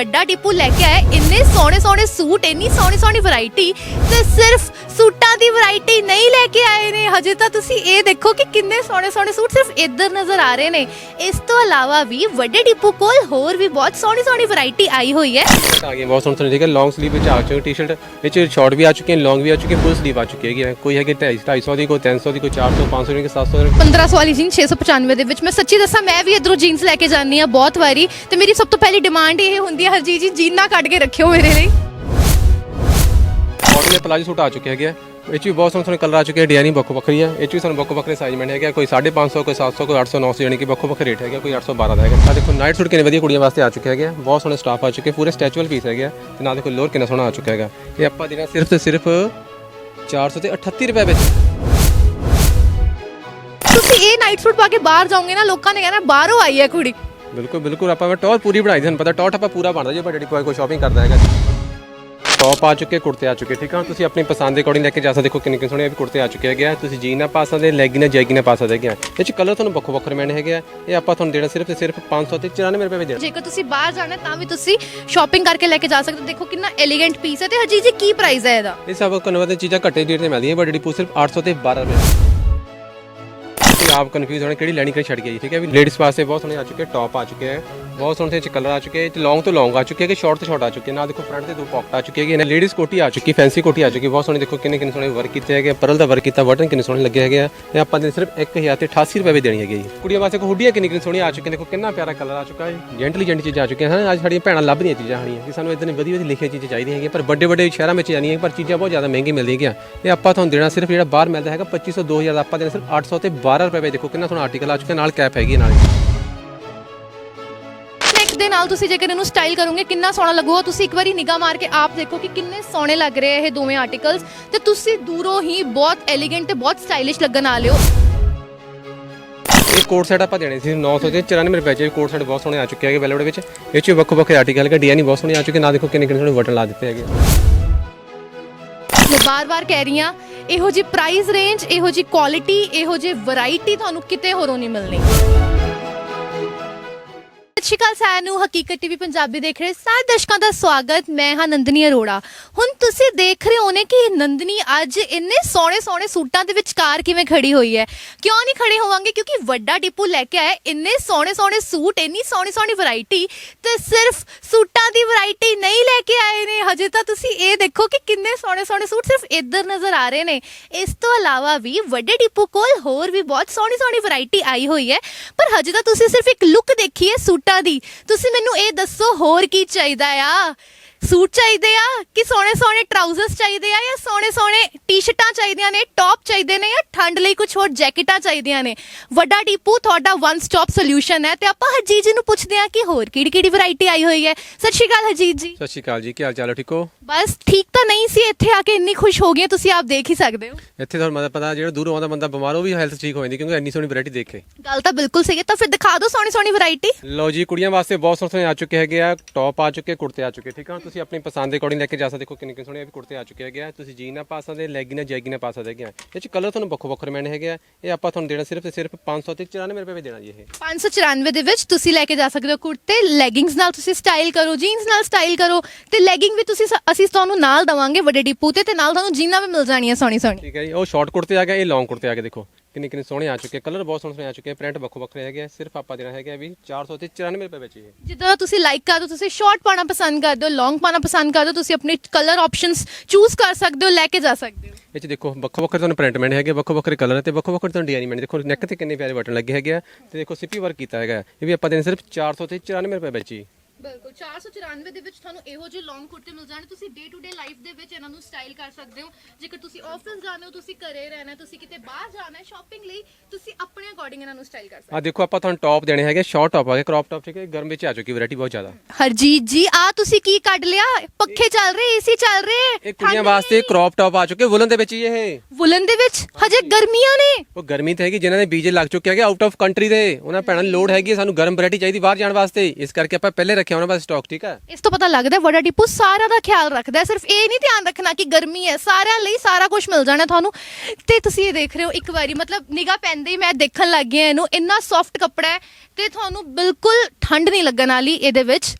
ਵੱਡਾ ਡਿਪੂ ਲੈ ਕੇ ਆਇਆ, ਇੰਨੇ ਸੋਹਣੇ ਸੋਹਣੇ ਸੂਟ, ਇੰਨੀ ਸੋਹਣੀ ਸੋਹਣੀ ਵੈਰਾਈਟੀ ਤੇ ਸਿਰਫ ਸੂਟਾਂ ਦੀ ਵੈਰਾਈਟੀ ਨਹੀਂ ਲੈ ਕੇ ਆਏ ਨੇ। ਹਜੇ ਤਾਂ ਤੁਸੀਂ ਇਹ ਦੇਖੋ ਕਿ ਕਿੰਨੇ ਸੋਹਣੇ ਸੋਹਣੇ ਸੂਟ ਸਿਰਫ ਇੱਧਰ ਨਜ਼ਰ ਆ ਰਹੇ ਨੇ। ਇਸ ਤੋਂ ਇਲਾਵਾ ਵੀ ਵੱਡੇ ਡਿਪੂ ਕੋਲ ਹੋਰ ਵੀ ਬਹੁਤ ਸੋਹਣੀ ਸੋਹਣੀ ਵੈਰਾਈਟੀ ਆਈ ਹੋਈ ਹੈ। ਆ ਗਏ ਬਹੁਤ ਸੋਹਣੇ ਸੋਹਣੇ ਠੀਕ ਹੈ ਲੌਂਗ ਸਲੀਵ ਵਿੱਚ ਆ ਚੁੱਕੀ ਟੀ-ਸ਼ਰਟ ਵਿੱਚ ਸ਼ਾਰਟ ਵੀ ਆ ਚੁੱਕੇ ਹਨ ਲੌਂਗ ਵੀ ਆ ਚੁੱਕੇ ਫੁੱਲ ਸਲੀਵ ਆ ਚੁੱਕੀ ਹੈਗੀ ਹੈ। ਕੋਈ ਹੈਗੇ 250 ਦੀ ਕੋਈ 300 ਦੀ ਕੋਈ 400 500 ਦੀ ਕੋਈ 700 ਦੀ। 1500 ਵਾਲੀ ਜੀਨ 695 ਦੇ ਵਿੱਚ। ਮੈਂ ਸੱਚੀ ਦੱਸਾਂ ਮੈਂ ਵੀ ਇਧਰੋਂ ਜੀਨਸ ਲੈ ਕੇ ਜਾਂਦੀ ਆ ਬਹੁਤ ਵਾਰੀ। ਤੇ ਮੇਰੀ ਸਭ ਤੋਂ ਪਹਿਲੀ ਡਿਮਾਂਡ ਇਹ ਹੁੰਦੀ ਹੈ ਹਰਜੀਤ ਜੀ ਜੀਨ ਕੱਢ ਕੇ ਰੱਖਿਓ ਮੇਰੇ ਲਈ। ਦੇ ਪਲਾਜੋ ਸੂਟ ਆ ਚੁੱਕੇ ਹੈਗੇ ਇਹ 'ਚ ਵੀ ਬਹੁਤ ਸੋਹਣੇ ਸੋਹਣੇ ਕਲਰ ਆ ਚੁੱਕੇ ਡਿਜ਼ਾਈਨ ਵੱਖੋ ਵੱਖਰੀ ਆ। ਇਹ 'ਚ ਵੀ ਸਾਨੂੰ ਵੱਖੋ ਵੱਖਰੇ ਸਾਈਜ਼ ਮਿਲਣੇ ਹੈਗੇ। ਕੋਈ 550 ਕੋਈ 700 ਕੋਈ 800 900 ਯਾਨੀ ਕਿ ਵੱਖੋ ਵੱਖਰੇ ਰੇਟ ਹੈਗੇ। ਕੋਈ 812 ਦਾ ਹੈਗਾ। ਆ ਦੇਖੋ ਨਾਈਟ ਸੂਟ ਕਿੰਨੇ ਵਧੀਆ ਕੁੜੀਆਂ ਵਾਸਤੇ ਆ ਚੁੱਕੇ ਹੈਗੇ ਬਹੁਤ ਸੋਹਣੇ ਸਟਾਫ ਆ ਚੁੱਕੇ ਪੂਰੇ ਸਟੈਚੂਅਲ ਪੀਸ ਹੈਗੇ ਤੇ ਨਾਲ ਦੇਖੋ ਲੋਅਰ ਕਿੰਨਾ ਸੋਹਣਾ ਆ ਚੁੱਕਾ ਹੈਗਾ। ਇਹ ਆਪਾਂ ਦੇਣਾ ਸਿਰਫ ਤੇ ਸਿਰਫ 400 ਤੇ 38 ਰੁਪਏ ਵਿੱਚ। ਤੁਸੀਂ ਇਹ ਨਾਈਟ ਸੂਟ ਪਾ ਕੇ ਬਾਹਰ ਜਾਓਗੇ ਨਾ ਲੋਕਾਂ ਨੇ ਕਹਿਣਾ ਬਾਹਰੋਂ ਆਈ ਹੈ ਕੁੜੀ। ਬਿਲਕੁਲ ਬਿਲਕੁਲ। ਆਪਾਂ ਟੌਰ ਪੂਰੀ ਬਣਾਈ ਦੀ ਤੁਹਾਨੂੰ ਪਤਾ ਟੌਰ ਆਪਾਂ ਪੂਰਾ ਬਣਦਾ ਜੇ ਬੜੀ ਕੋਈ ਕੋਈ ਸ਼ਾਪਿੰਗ ਕਰਦਾ ਹੈਗਾ। ਟੌਪ ਆ ਚੁੱਕੇ ਕੁੜਤੇ ਆ ਚੁੱਕੇ ਠੀਕ ਆ? ਤੁਸੀਂ ਆਪਣੀ ਪਸੰਦ ਦੇ ਅਕੋਰਡਿੰਗ ਲੈ ਕੇ ਜਾ ਸਕਦੇ ਦੇਖੋ ਕਿੰਨੇ ਕਿੰਨੇ ਸੋਹਣੇ ਇਹ ਵੀ ਕੁੜਤੇ ਆ ਚੁੱਕੇ ਹੈਗੇ ਆ। ਤੁਸੀਂ ਜੀਨ ਨਾਲ ਪਾ ਸਕਦੇ ਲੈਗੀ ਨਾਲ ਜੈਗੀ ਨਾਲ ਪਾ ਸਕਦੇ ਹੈਗੇ ਆ। ਇਹ ਚ ਕਲਰ ਤੁਹਾਨੂੰ ਵੱਖੋ ਵੱਖਰੇ ਮਿਲਣੇ ਹੈਗੇ ਆ। ਇਹ ਆਪਾਂ ਤੁਹਾਨੂੰ ਦੇਣਾ ਸਿਰਫ ਤੇ ਸਿਰਫ 500 ਤੇ 94 ਰੁਪਏ ਵਿੱਚ ਦੇਣਾ। ਜੇਕਰ ਤੁਸੀਂ ਬਾਹਰ ਜਾਣਾ ਤਾਂ ਵੀ ਤੁਸੀਂ ਸ਼ਾਪਿੰਗ ਕਰਕੇ ਲੈ ਕੇ ਜਾ ਸਕਦੇ ਹੋ। ਦੇਖੋ ਕਿੰਨਾ ਐਲੀਗੈਂਟ ਪੀਸ ਹੈ ਤੇ ਹਰਜੀਤ ਜੀ ਕੀ ਪ੍ਰਾਈਸ ਹੈ ਇਹਦਾ? ਇਹ ਸਭ ਕਨਵਰ ਦੀ ਚੀਜ਼ਾਂ ਘੱਟੇ ਰੇਟ ਤੇ ਮਿਲਦੀਆਂ। ਬੜੀ ਪੂ ਸਿਰਫ 800 ਤੇ 12 ਰੁਪਏ। ਤੁਸੀਂ ਆਪ ਕਨਫਿਊਜ਼ ਹੋਣੇ ਕਿਹੜੀ ਲੈਣੀ ਕਿਹੜੀ ਛੱਡ ਗਈ ਠੀਕ ਹੈ ਵੀ ਲੇਡੀਜ਼ ਵਾਸਤੇ ਬਹੁਤ ਸੋਹਣੇ ਆ ਚੁੱਕੇ ਟੌਪ ਆ ਚੁੱਕੇ ਹੈ ਬਹੁਤ ਸੋਹਣੇ ਤੇ ਕਲਰ ਆ ਚੁੱਕੇ ਤੇ ਲੌਂਗ ਤੋਂ ਲੌਂਗ ਆ ਚੁੱਕੇ ਕਿ ਸ਼ਾਰਟ ਤੋਂ ਸ਼ਾਰਟ ਆ ਚੁੱਕੇ ਨਾਲ ਦੇਖੋ ਫਰੰਟ ਤੇ ਦੋ ਪਾਕਟ ਆ ਚੁੱਕੇ ਹੈਗੇ ਲੇਡੀਜ਼ ਕੋਟੀ ਆ ਚੁੱਕੀ ਫੈਂਸੀ ਕੋਟੀ ਆ ਚੁੱਕੀ। ਬਹੁਤ ਸੋਹਣੇ ਦੇਖੋ ਕਿੰਨੇ ਕਿੰਨੇ ਸੋਹਣੇ ਵਰਕ ਕੀਤੇ ਹੈਗੇ ਪਰਲ ਦਾ ਵਰਕ ਕੀਤਾ ਬਟਨ ਕਿੰਨੇ ਸੋਹਣੇ ਲੱਗੇ ਹੈਗੇ ਆ। ਇਹ ਆਪਾਂ ਨੇ ਸਿਰਫ 1000 ਤੇ 88 ਰੁਪਏ ਵਿੱਚ ਦੇਣੀ ਹੈਗੀ ਕੁੜੀਆਂ ਵਾਸਤੇ ਕੋ ਹੁੱਡੀਆਂ ਕਿੰਨੀ ਕਿੰਨੀ ਸੋਹਣੀਆਂ ਆ ਚੁੱਕੀਆਂ ਦੇਖੋ ਕਿੰਨਾ ਪਿਆਰਾ ਕਲਰ ਆ ਚੁੱਕਾ ਹੈ ਜੈਂਟਲੀ ਜੈਂਟ ਚੀਜ਼ਾਂ ਆ ਚੁੱਕੀਆਂ ਹਨ। ਅੱਜ ਸਾਡੀਆਂ ਭੈਣਾਂ ਲੱਭਦੀਆਂ ਚੀਜ਼ਾਂ ਹਣੀਆਂ ਕਿ ਸਾਨੂੰ ਇਦਾਂ ਦੀ ਵਧੀਆ ਵਧੀਆ ਲਿਖੀਆਂ ਚੀਜ਼ਾਂ ਚਾਹੀਦੀਆਂ ਹੈਗੀਆਂ। ਪਰ ਵੱਡੇ ਵੱਡੇ ਸ਼ਹਿਰਾਂ ਵਿੱਚ ਜਾਣੀਆਂ ਪਰ ਚੀਜ਼ਾਂ ਬਹੁਤ ਜ਼ਿਆਦਾ ਮਹਿੰਗੀ ਮਿਲਦੀਆਂ ਹੈਗੀਆਂ। ਇਹ ਆਪਾਂ ਤੁਹਾਨੂੰ ਦੇਣਾ ਸਿਰਫ ਜਿਹੜਾ ਬਾਹਰ ਮਿਲਦਾ ਹੈਗਾ 2500 2000 ਦਾ ਆਪਾਂ ਦੇਣਾ ਸਿਰਫ 800 ਤੇ 12 ਰੁਪਏ ਵਿੱਚ ਦੇਖੋ ਕਿੰਨਾ ਸੋਹਣਾ ਆਰਟੀਕਲ ਆ ਚੁੱਕਾ ਨਾਲ ਕੈਪ ਹੈਗੀ ਹੈ ਨਾਲ ਦੇ ਨਾਲ ਤੁਸੀਂ ਜੇਕਰ ਇਹਨੂੰ ਸਟਾਈਲ ਕਰੋਗੇ ਕਿੰਨਾ ਸੋਹਣਾ ਲੱਗੂਗਾ। ਤੁਸੀਂ ਇੱਕ ਵਾਰੀ ਨਿਗਾਹ ਮਾਰ ਕੇ ਆਪ ਦੇਖੋ ਕਿ ਕਿੰਨੇ ਸੋਹਣੇ ਲੱਗ ਰਹੇ ਆ ਇਹ ਦੋਵੇਂ ਆਰਟੀਕਲਸ ਤੇ ਤੁਸੀਂ ਦੂਰੋਂ ਹੀ ਬਹੁਤ ਐਲੀਗੈਂਟ ਤੇ ਬਹੁਤ ਸਟਾਈਲਿਸ਼ ਲੱਗਣ ਵਾਲੇ ਹੋ। ਇਹ ਕੋਟ ਸੈਟ ਆਪਾਂ ਦੇਣੇ ਸੀ 900 ਤੇ 94 ਰੁਪਏ ਚ ਕੋਟ ਸੈਟ ਬਹੁਤ ਸੋਹਣੇ ਆ ਚੁੱਕੇ ਹੈਗੇ ਵੈਲਵਟ ਵਿੱਚ। ਇਹ ਚ ਵੱਖੋ ਵੱਖਰੇ ਆਰਟੀਕਲ ਹੈਗੇ ਡਿਜ਼ਾਈਨ ਬਹੁਤ ਸੋਹਣੇ ਆ ਚੁੱਕੇ ਨਾਲ ਦੇਖੋ ਕਿੰਨੇ ਕਿੰਨੇ ਸੋਹਣੇ ਬਟਨ ਲਾ ਦਿੱਤੇ ਹੈਗੇ। ਮੈਂ ਬਾਰ-ਬਾਰ ਕਹਿ ਰਹੀ ਹਾਂ ਇਹੋ ਜੀ ਪ੍ਰਾਈਸ ਰੇਂਜ ਇਹੋ ਜੀ ਕੁਆਲਿਟੀ ਇਹੋ ਜੀ ਵੈਰਾਈਟੀ ਤੁਹਾਨੂੰ ਕਿਤੇ ਹੋਰੋਂ ਨਹੀਂ ਮਿਲਣੀ। ਸਤਿ ਸ਼੍ਰੀ ਅਕਾਲ ਸਾਰਿਆਂ ਨੂੰ। ਹਕੀਕਤ ਟੀਵੀ ਪੰਜਾਬੀ ਦੇਖ ਰਹੇ ਸਾਰੇ ਦਰਸ਼ਕਾਂ ਦਾ ਸਵਾਗਤ। ਮੈਂ ਹਾਂ ਨੰਦਨੀ ਅਰੋੜਾ। ਹੁਣ ਤੁਸੀਂ ਦੇਖ ਰਹੇ ਹੋਣੇ ਕਿ ਨੰਦਨੀ ਅੱਜ ਇੰਨੇ ਸੋਹਣੇ ਸੋਹਣੇ ਸੂਟਾਂ ਦੇ ਵਿਚਕਾਰ ਕਿਵੇਂ ਖੜੀ ਹੋਈ ਹੈ। ਕਿਉਂ ਨਹੀਂ ਖੜੇ ਹੋਵਾਂਗੇ? ਕਿਉਂਕਿ ਵੱਡਾ ਡਿਪੂ ਲੈ ਕੇ ਆਇਆ। ਇੰਨੇ ਸੋਹਣੇ ਸੋਹਣੇ ਸੂਟ, ਇੰਨੀ ਸੋਹਣੀ ਸੋਹਣੀ ਵੈਰਾਈਟੀ ਤੇ ਸਿਰਫ ਸੂਟਾਂ ਦੀ ਵੈਰਾਈਟੀ ਨਹੀਂ ਲੈ ਕੇ ਆਏ ਨੇ। ਹਜੇ ਤਾਂ ਤੁਸੀਂ ਇਹ ਦੇਖੋ ਕਿ ਕਿੰਨੇ ਸੋਹਣੇ ਸੋਹਣੇ ਸੂਟ ਸਿਰਫ ਇੱਧਰ ਨਜ਼ਰ ਆ ਰਹੇ ਨੇ। ਇਸ ਤੋਂ ਇਲਾਵਾ ਵੀ ਵੱਡੇ ਡਿਪੂ ਕੋਲ ਹੋਰ ਵੀ ਬਹੁਤ ਸੋਹਣੀ ਸੋਹਣੀ ਵੈਰਾਈਟੀ ਆਈ ਹੋਈ ਹੈ। ਪਰ ਹਜੇ ਤਾਂ ਤੁਸੀਂ ਸਿਰਫ ਇੱਕ ਲੁੱਕ ਦੇਖੀ ਹੈ ਸੂਟਾਂ ਦੀ। ਤੁਸੀਂ ਮੈਨੂੰ ਇਹ ਦੱਸੋ, ਹੋਰ ਕੀ ਚਾਹੀਦਾ ਆ? ਸੂਟ ਚਾਹੀਦੇ ਆ ਕਿ ਸੋਹਣੇ ਸੋਹਣੇ ਟਰਾਊਜ਼ਰਸ ਚਾਹੀਦੇ ਆ ਜਾਂ ਸੋਹਣੇ ਸੋਹਣੇ ਟੀ-ਸ਼ਰਟਾਂ ਚਾਹੀਦੀਆਂ ਨੇ ਟੌਪ ਚਾਹੀਦੇ ਨੇ ਜਾਂ ਠੰਡ ਲਈ ਕੁਝ ਹੋਰ ਜੈਕਟਾਂ ਚਾਹੀਦੀਆਂ ਨੇ? ਵੱਡਾ ਡੀਪੂ, ਤੁਹਾਡਾ ਵਨ ਸਟਾਪ ਸੋਲੂਸ਼ਨ ਹੈ ਤੇ ਆਪਾਂ ਹਰਜੀਤ ਜੀ ਨੂੰ ਪੁੱਛਦੇ ਆ ਕਿ ਹੋਰ ਕਿਹੜੀ ਕਿਹੜੀ ਵੈਰਾਈਟੀ ਆਈ ਹੋਈ ਹੈ? ਸਤਿ ਸ਼੍ਰੀ ਅਕਾਲ ਹਰਜੀਤ ਜੀ। ਸਤਿ ਸ਼੍ਰੀ ਅਕਾਲ ਜੀ ਕੀ ਹਾਲ ਚਾਲ ਹੈ ਠੀਕ ਹੋ? ਬਸ ਠੀਕ ਤਾਂ ਨਹੀਂ ਸੀ ਇੱਥੇ ਆ ਕੇ ਇੰਨੀ ਖੁਸ਼ ਹੋ ਗਈ ਤੁਸੀਂ ਆਪ ਦੇਖ ਹੀ ਸਕਦੇ ਹੋ। ਇੱਥੇ ਤੁਹਾਨੂੰ ਮਤਲਬ ਪਤਾ ਜਿਹੜਾ ਦੂਰੋਂ ਆਉਂਦਾ ਬੰਦਾ ਬਿਮਾਰ ਉਹ ਵੀ ਹੈਲਥ ਠੀਕ ਹੋ ਜਾਂਦੀ ਕਿਉਂਕਿ ਇੰਨੀ ਸੋਹਣੀ ਵੈਰਾਈਟੀ ਦੇਖ। ਕੇ ਗੱਲ ਤਾਂ ਬਿਲਕੁਲ ਸਹੀ ਹੈ ਤਾਂ ਫਿਰ ਦਿਖਾ ਦਿਓ ਸੋਹਣੀ ਸੋਹਣੀ ਵੈਰਾਈਟੀ ਲਓ ਜੀ ਕੁੜੀਆਂ ਵਾਸਤੇ ਬਹੁਤ ਸੋਹਣੇ ਸੋਹਣੇ ਆ ਚੁੱਕੇ ਹੈਗੇ ਆ ਟੌਪ ਆ ਚੁੱਕੇ ਕੁੜਤੇ ਆ ਚੁੱਕੇ ਠੀਕ ਆ? ਤੁਸੀਂ ਆਪਣੀ ਪਸੰਦ ਦੇ ਅਕੋਰਡਿੰਗ ਲੈ ਕੇ ਜਾ ਸਕਦੇ ਦੇਖੋ ਕਿੰਨੇ ਕਿੰਨੇ ਸੋਹਣੇ ਇਹ ਵੀ ਕੁੜਤੇ ਆ ਚੁੱਕੇ ਹੈਗੇ ਆ। ਤੁਸੀਂ ਜੀਨ ਪਾ ਸਕਦੇ ਲੈਗੀ ਨਾਲ ਜੈਗੀ ਨਾਲ ਪਾ ਸਕਦੇ ਹੈਗੇ ਆ। ਇਹ ਚ ਕਲਰ ਤੁਹਾਨੂੰ ਵੱਖੋ ਵੱਖਰੇ ਮਿਲਣੇ ਹੈਗੇ ਆ। ਇਹ ਆਪਾਂ ਤੁਹਾਨੂੰ ਦੇਣਾ ਸਿਰਫ ਤੇ ਸਿਰਫ 500 ਤੇ 94 ਰੁਪਏ ਵਿੱਚ ਦੇਣਾ ਜੀ ਇਹ। 594 ਦੇ ਵਿੱਚ ਤੁਸੀਂ ਲੈ ਕੇ ਜਾ ਸਕਦੇ ਹੋ ਕੁੜਤੇ ਲੈਗਿੰਗਸ ਨਾਲ ਤੁਸੀਂ ਸਟਾਈਲ ਕਰੋ ਜੀਨਸ ਨਾਲ ਸਟਾਈਲ ਕਰੋ, ਤੇ ਲੈਗਿੰਗ ਵੀ ਤੁਸੀਂ ਸ- ਅਸੀਂ ਤੁਹਾਨੂੰ ਨਾਲ ਦਵਾਂਗੇ ਵੱਡੇ ਡਿਪੂ ਤੇ ਤੇ ਨਾਲ ਤੁਹਾਨੂੰ ਜੀਨਾਂ ਵੀ ਮਿਲ ਜਾਣੀਆਂ ਸੋਹਣੀ ਸੋਹਣੀ ਠੀਕ ਹੈ ਜੀ, ਉਹ ਸ਼ਾਰਟ ਕੁੜਤੇ ਆ ਗਿਆ ਇਹ ਲੌਂਗ ਕੁੜਤੇ ਆ ਗਏ, ਦੇਖੋ। ਕਿੰਨੇ ਕਿੰਨੇ ਸੋਹਣੇ ਆ ਚੁੱਕੇ ਕਲਰ ਬਹੁਤ ਸੋਹਣੇ ਸੋਹਣੇ ਆ ਚੁੱਕੇ ਪ੍ਰਿੰਟ ਵੱਖੋ ਵੱਖਰੇ ਹੈਗੇ ਆ ਸਿਰਫ ਆਪਾਂ ਦੇਣਾ ਹੈਗਾ ਵੀ 400 ਤੇ 94 ਰੁਪਏ ਵਿੱਚ ਇਹ। ਜਿੱਦਾਂ ਤੁਸੀਂ ਲਾਈਕ ਕਰਦੇ ਹੋ ਤੁਸੀਂ ਸ਼ਾਰਟ ਪਾਣਾ ਪਸੰਦ ਕਰਦੇ ਹੋ ਲੌਂਗ ਪਾਣਾ ਪਸੰਦ ਕਰਦੇ ਹੋ ਤੁਸੀਂ ਆਪਣੇ ਕਲਰ ਆਪਸ਼ਨਸ ਚੂਜ਼ ਕਰ ਸਕਦੇ ਹੋ ਲੈ ਕੇ ਜਾ ਸਕਦੇ ਹੋ। ਇਹ ਚ ਦੇਖੋ ਵੱਖੋ ਵੱਖਰੇ ਤੁਹਾਨੂੰ ਪ੍ਰਿੰਟ ਮਿਲਣੇ ਹੈਗੇ ਵੱਖੋ ਵੱਖਰੇ ਕਲਰ ਤੇ ਵੱਖੋ ਵੱਖਰੇ ਤੁਹਾਨੂੰ ਡਿਜ਼ਾਈਨ ਮਿਲਣੇ। ਦੇਖੋ ਨੈਕ ਤੇ ਕਿੰਨੇ ਪਿਆਰੇ ਬਟਨ ਲੱਗੇ ਹੈਗੇ ਆ ਤੇ ਦੇਖੋ ਸਿੱਪੀ ਵਰਕ ਕੀਤਾ ਹੈਗਾ। ਇਹ ਵੀ ਆਪਾਂ ਦੇਣੇ ਸਿਰਫ 400 ਤੇ 94 ਰੁਪਏ ਵਿੱਚ ਹੀ। ਬਿਲਕੁਲ 494 ਦੇ ਵਿੱਚ ਤੁਹਾਨੂੰ ਇਹੋ ਜਿਹੇ ਲੌਂਗ ਕੁੜਤੇ ਮਿਲ ਜਾਣੇ ਤੁਸੀਂ ਡੇ ਟੂ ਡੇ ਲਾਈਫ ਦੇ ਵਿੱਚ ਇਹਨਾਂ ਨੂੰ ਸਟਾਈਲ ਕਰ ਸਕਦੇ ਹੋ। ਜੇਕਰ ਤੁਸੀਂ ਆਫਿਸ ਜਾਣਾ ਹੋ ਤੁਸੀਂ ਘਰੇ ਰਹਿਣਾ ਤੁਸੀਂ ਕਿਤੇ ਬਾਹਰ ਜਾਣਾ ਹੈ ਸ਼ਾਪਿੰਗ ਲਈ ਤੁਸੀਂ ਆਪਣੇ ਅਕੋਰਡਿੰਗ ਇਹਨਾਂ ਨੂੰ ਸਟਾਈਲ ਕਰ ਸਕਦੇ ਆ ਦੇਖੋ ਆਪਾਂ ਤੁਹਾਨੂੰ ਟੌਪ ਦੇਣੇ ਹੈਗੇ ਸ਼ਾਰਟ ਟੌਪ ਆ ਗਏ ਕ੍ਰੌਪ ਟੌਪ ਠੀਕ ਹੈ ਗਰਮ ਵਿੱਚ ਆ ਚੁੱਕੀ ਵੈਰਾਈਟੀ ਬਹੁਤ ਜ਼ਿਆਦਾ। ਹਰਜੀਤ ਜੀ ਆ ਤੁਸੀਂ ਕੀ ਕੱਢ ਲਿਆ? ਪੱਖੇ ਚੱਲ ਰਹੇ ਏਸੀ ਚੱਲ ਰਹੇ ਇਹ ਕੁੜੀਆਂ ਵਾਸਤੇ ਕ੍ਰੌਪ ਟੌਪ ਆ ਚੁੱਕੇ ਵੁਲਨ ਦੇ ਵਿੱਚ ਹੀ ਇਹ। ਵੁਲਨ ਦੇ ਵਿੱਚ? ਹਜੇ। ਗਰਮੀਆਂ ਨੇ। ਉਹ ਗਰਮੀ ਤੇ ਹੈਗੀ ਜਿਨ੍ਹਾਂ ਦੇ ਬੀਜੇ ਲੱਗ ਚੁੱਕੇ ਹੈਗੇ ਆਊਟ ਆਫ ਕੰਟਰੀ ਦੇ। ਉਹਨਾਂ ਭੈਣਾਂ ਨੂੰ ਲੋੜ ਹੈਗੀ ਸਾਨੂੰ ਗਰਮ ਵੈਰਾਈਟੀ ਚਾਹੀਦੀ ਬਾਹਰ ਜਾਣ ਵਾਸਤੇ। ਇਸ ਕਰਕੇ ਆਪਾਂ ਪਹਿਲੇ ਰੱਖਿਆ ਉਹਨਾਂ ਵਾਸਤੇ ਸਟਾਕ ਠੀਕ ਹੈ ਇਸ ਤੋਂ ਪਤਾ ਲੱਗਦਾ ਹੈ ਵੱਡਾ ਡਿਪੂ ਸਾਰਿਆਂ ਦਾ ਖਿਆਲ ਰੱਖਦਾ ਹੈ, ਸਿਰਫ ਇਹ ਨਹੀਂ ਧਿਆਨ ਰੱਖਣਾ ਕਿ ਗਰਮੀ ਹੈ, ਸਾਰਿਆਂ ਲਈ ਸਾਰਾ ਕੁਝ ਮਿਲ ਜਾਣਾ ਤੁਹਾਨੂੰ। ਤੇ ਤੁਸੀਂ ਇਹ ਦੇਖ ਰਹੇ ਹੋ, ਇੱਕ ਵਾਰੀ ਮਤਲਬ ਨਿਗਾਹ ਪੈਂਦੇ ਹੀ ਮੈਂ ਦੇਖਣ ਲੱਗ ਗਈ ਹਾਂ ਇਹਨੂੰ, ਇੰਨਾ ਸੌਫਟ ਕੱਪੜਾ ਹੈ ਤੇ ਤੁਹਾਨੂੰ ਬਿਲਕੁਲ ਠੰਡ ਨਹੀਂ ਲੱਗਣ ਵਾਲੀ ਇਹਦੇ ਵਿੱਚ।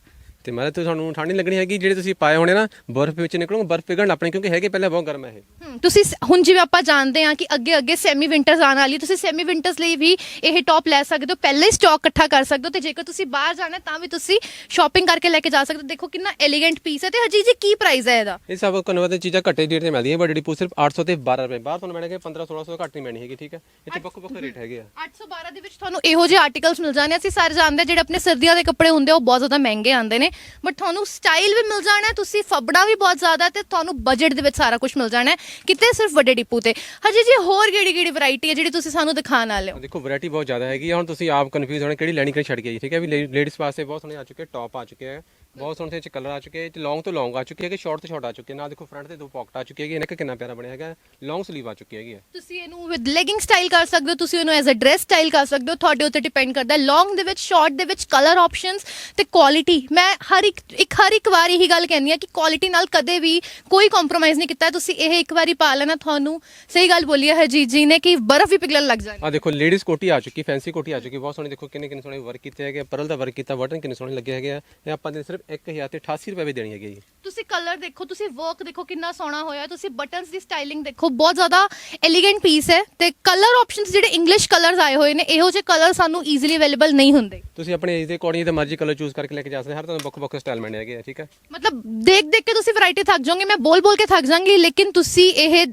ਤੇ ਮਤਲਬ ਤੇ ਤੁਹਾਨੂੰ ਠੰਡ ਨਹੀਂ ਲੱਗਣੀ ਹੈਗੀ ਜਿਹੜੇ ਤੁਸੀਂ ਪਾਏ ਹੋਣੇ ਨਾ ਬਰਫ਼ ਵਿੱਚ ਨਿਕਲੋਗੇ ਬਰਫ਼ ਪਿਘਲਣ ਆਪਣੇ ਕਿਉਂਕਿ ਹੈਗੇ ਪਹਿਲਾਂ ਬਹੁਤ ਗਰਮ ਹੈ ਇਹ। ਹਮ, ਤੁਸੀਂ ਸ- ਹੁਣ ਜਿਵੇਂ ਆਪਾਂ ਜਾਣਦੇ ਹਾਂ ਕਿ ਅੱਗੇ ਅੱਗੇ ਸੈਮੀ ਵਿੰਟਰਸ ਆਉਣ ਵਾਲੀ ਹੈ, ਤੁਸੀਂ ਸੈਮੀ ਵਿੰਟਰਸ ਲਈ ਵੀ ਇਹ ਟੌਪ ਲੈ ਸਕਦੇ ਹੋ ਪਹਿਲੇ ਹੀ ਸਟਾਕ ਇਕੱਠਾ ਕਰ ਸਕਦੇ ਹੋ ਤੇ ਜੇਕਰ ਤੁਸੀਂ ਬਾਹਰ ਜਾਣਾ ਹੈ ਤਾਂ ਵੀ ਤੁਸੀਂ ਸ਼ਾਪਿੰਗ ਕਰਕੇ ਲੈ ਕੇ ਜਾ ਸਕਦੇ ਹੋ। ਦੇਖੋ ਕਿੰਨਾ ਐਲੀਗੈਂਟ ਪੀਸ ਹੈ ਤੇ ਹਜੀ ਜੀ ਕੀ ਪ੍ਰਾਈਸ ਹੈ ਇਹਦਾ? ਇਹ ਸਭ ਕਨਵਰਟ ਚੀਜ਼ਾਂ ਘੱਟੇ ਰੇਟ ਤੇ ਮਿਲਦੀਆਂ ਬਟ ਜਿਹੜੀ ਸਿਰਫ 800 ਤੇ 12 ਰੁਪਏ। ਬਾਹਰ ਤੁਹਾਨੂੰ ਮਿਲਣਗੇ 15 1600 ਘੱਟ ਨਹੀਂ ਮਿਲਣੀ ਹੈਗੀ ਠੀਕ ਹੈ? ਇੱਥੇ ਬੱਕ ਬੱਕ ਰੇਟ ਹੈਗੇ ਆ। 812 ਦੇ ਵਿੱਚ ਤੁਹਾਨੂੰ ਇਹੋ ਜਿਹੇ ਆਰਟੀਕਲਸ ਮਿਲ ਜਾਣੇ ਅਸੀਂ ਸਾਰੇ ਜਾਣਦੇ ਹਾਂ ਜਿਹੜੇ ਆਪਣੇ ਸਰਦੀਆਂ ਦੇ ਕੱਪੜੇ ਹੁੰਦੇ ਆ ਉਹ ਬਹੁਤ ਜ਼ਿਆਦਾ ਮਹਿੰਗੇ ਆਉਂਦੇ ਨੇ। ਬਟ ਤੁਹਾਨੂੰ ਸਟਾਈਲ ਵੀ ਮਿਲ ਜਾਣਾ ਤੁਸੀਂ ਫਬੜਾ ਵੀ ਬਹੁਤ ਜ਼ਿਆਦਾ ਤੇ ਤੁਹਾਨੂੰ ਬਜਟ ਦੇ ਵਿੱਚ ਸਾਰਾ ਕੁਝ ਮਿਲ ਜਾਣਾ ਕਿਤੇ ਸਿਰਫ ਵੱਡੇ ਡਿਪੂ ਤੇ। ਹਜੇ ਜੀ ਹੋਰ ਕਿਹੜੀ ਕਿਹੜੀ ਵੈਰਾਈਟੀ ਹੈ ਜਿਹੜੀ ਤੁਸੀਂ ਸਾਨੂੰ ਦਿਖਾਣ ਵਾਲੇ ਹੋ? ਦੇਖੋ ਵੈਰਾਈਟੀ ਬਹੁਤ ਜ਼ਿਆਦਾ ਹੈਗੀ ਹੁਣ ਤੁਸੀਂ ਆਪ ਕਨਫਿਊਜ਼ ਹੋਣੇ, ਕਿਹੜੀ ਲੈਣੀ, ਕਿਹੜੀ ਛੱਡ ਗਈ ਠੀਕ ਹੈ ਵੀ ਲੇਡੀਜ਼ ਵਾਸਤੇ ਬਹੁਤ ਸੋਹਣੇ ਆ ਚੁੱਕੇ ਟੌਪ ਆ ਚੁੱਕੇ ਆ। ਬਹੁਤ ਸੋਹਣੇ ਤੇ ਕਲਰ ਆ ਚੁੱਕੇ ਤੇ ਲੌਂਗ ਤੋਂ ਲੌਂਗ ਆ ਚੁੱਕੇ ਹੈਗੇ ਸ਼ਾਰਟ ਤੋਂ ਸ਼ਾਰਟ ਆ ਚੁੱਕੇ ਨਾਲ ਦੇਖੋ ਫਰੰਟ ਤੇ ਦੋ ਪਾਕਟ ਆ ਚੁੱਕੀ ਹੈਗੀ ਇਹਨੇ ਕਿੰਨਾ ਪਿਆਰਾ ਬਣਿਆ ਹੈਗਾ ਲੌਂਗ ਸਲੀਵ ਆ ਚੁੱਕੀ ਹੈਗੀ ਹੈ। ਤੁਸੀਂ ਇਹਨੂੰ ਵਿਦ ਲੈਗਿੰਗ ਸਟਾਈਲ ਕਰ ਸਕਦੇ ਹੋ ਤੁਸੀਂ ਇਹਨੂੰ ਐਜ਼ ਅ ਡਰੈਸ ਸਟਾਈਲ ਕਰ ਸਕਦੇ ਹੋ ਤੁਹਾਡੇ ਉੱਤੇ ਡਿਪੈਂਡ ਕਰਦਾ ਹੈ। ਲੌਂਗ ਦੇ ਵਿੱਚ ਸ਼ਾਰਟ ਦੇ ਵਿੱਚ ਕਲਰ ਆਪਸ਼ਨਸ ਤੇ ਕੁਆਲਿਟੀ ਮੈਂ ਹਰ ਇੱਕ ਇੱਕ ਹਰ ਇੱਕ ਵਾਰ ਇਹੀ ਗੱਲ ਕਹਿੰਦੀ ਆ ਕਿ ਕੁਆਲਿਟੀ ਨਾਲ ਕਦੇ ਵੀ ਕੋਈ ਕੰਪਰੋਮਾਈਜ਼ ਨਹੀਂ ਕੀਤਾ। ਤੁਸੀਂ ਇਹ ਇੱਕ ਵਾਰੀ ਪਾ ਲੈਣਾ ਤੁਹਾਨੂੰ ਸਹੀ ਗੱਲ ਬੋਲੀ ਹੈ ਹਰਜੀਤ ਜੀ ਨੇ ਕਿ ਬਰਫ਼ ਵੀ ਪਿਘਲਣ ਲੱਗ ਜਾਣੀ। ਆ ਦੇਖੋ ਲੇਡੀਜ਼ ਕੋਟੀ ਆ ਚੁੱਕੀ ਫੈਂਸੀ ਕੋਟੀ ਆ ਚੁੱਕੀ ਬਹੁਤ ਸੋਹਣੀ ਦੇਖੋ ਕਿੰਨੇ ਕਿੰਨੇ ਸੋਹਣੇ ਵਰਕ ਕੀਤੇ ਹੈਗੇ ਪਰਲ ਦਾ ਵਰਕ ਕੀਤਾ ਬਟਨ ਕਿੰਨੇ ਸੋਹਣੇ ਲੱਗੇ ਹੈਗੇ ਆ। ਇਹ ਆਪਾਂ ਦੇ ਸਿਰਫ 1000 ਤੇ 88 ਰੁਪਏ ਦੇਣੀ ਹੈਗੀ ਜੀ। ਤੁਸੀਂ ਕਲਰ ਦੇਖੋ ਤੁਸੀਂ ਵਰਕ ਦੇਖੋ ਕਿੰਨਾ ਸੋਹਣਾ ਹੋਇਆ। ਹੈ, ਤੁਸੀਂ ਬਟਨਸ ਦੀ ਸਟਾਈਲਿੰਗ ਦੇਖੋ ਬਹੁਤ ਜ਼ਿਆਦਾ ਐਲੀਗੈਂਟ ਪੀਸ ਹੈ ਤੇ ਕਲਰ ਆਪਸ਼ਨਸ ਜਿਹੜੇ ਇੰਗਲਿਸ਼ ਕਲਰਸ ਆਏ ਹੋਏ ਨੇ ਇਹੋ ਜਿਹੇ ਕਲਰ ਸਾਨੂੰ ਈਜ਼ੀਲੀ ਅਵੇਲੇਬਲ ਨਹੀਂ ਹੁੰਦੇ। ਤੁਸੀਂ ਆਪਣੇ ਏਜ ਦੇ ਅਕੋਰਡਿੰਗ ਤੇ ਮਰਜ਼ੀ ਕਲਰ ਚੂਜ਼ ਕਰਕੇ ਲੈ ਕੇ ਜਾ ਸਕਦੇ ਹੋ। ਹਰ ਤੁਹਾਨੂੰ ਬੱਕ ਬੱਕ ਸਟਾਈਲ ਮਿਲਣੇ ਹੈਗੇ ਆ ਠੀਕ ਹੈ? ਮਤਲਬ ਦੇਖ ਦੇਖ ਕੇ ਤੁਸੀਂ ਵੈਰਾਈਟੀ ਥੱਕ ਜਾਓਗੇ ਮੈਂ ਬੋਲ ਬੋਲ ਕੇ ਥੱਕ ਜਾਵਾਂਗੀ ਲੇਕਿਨ ਤੁਸੀਂ ਇਹ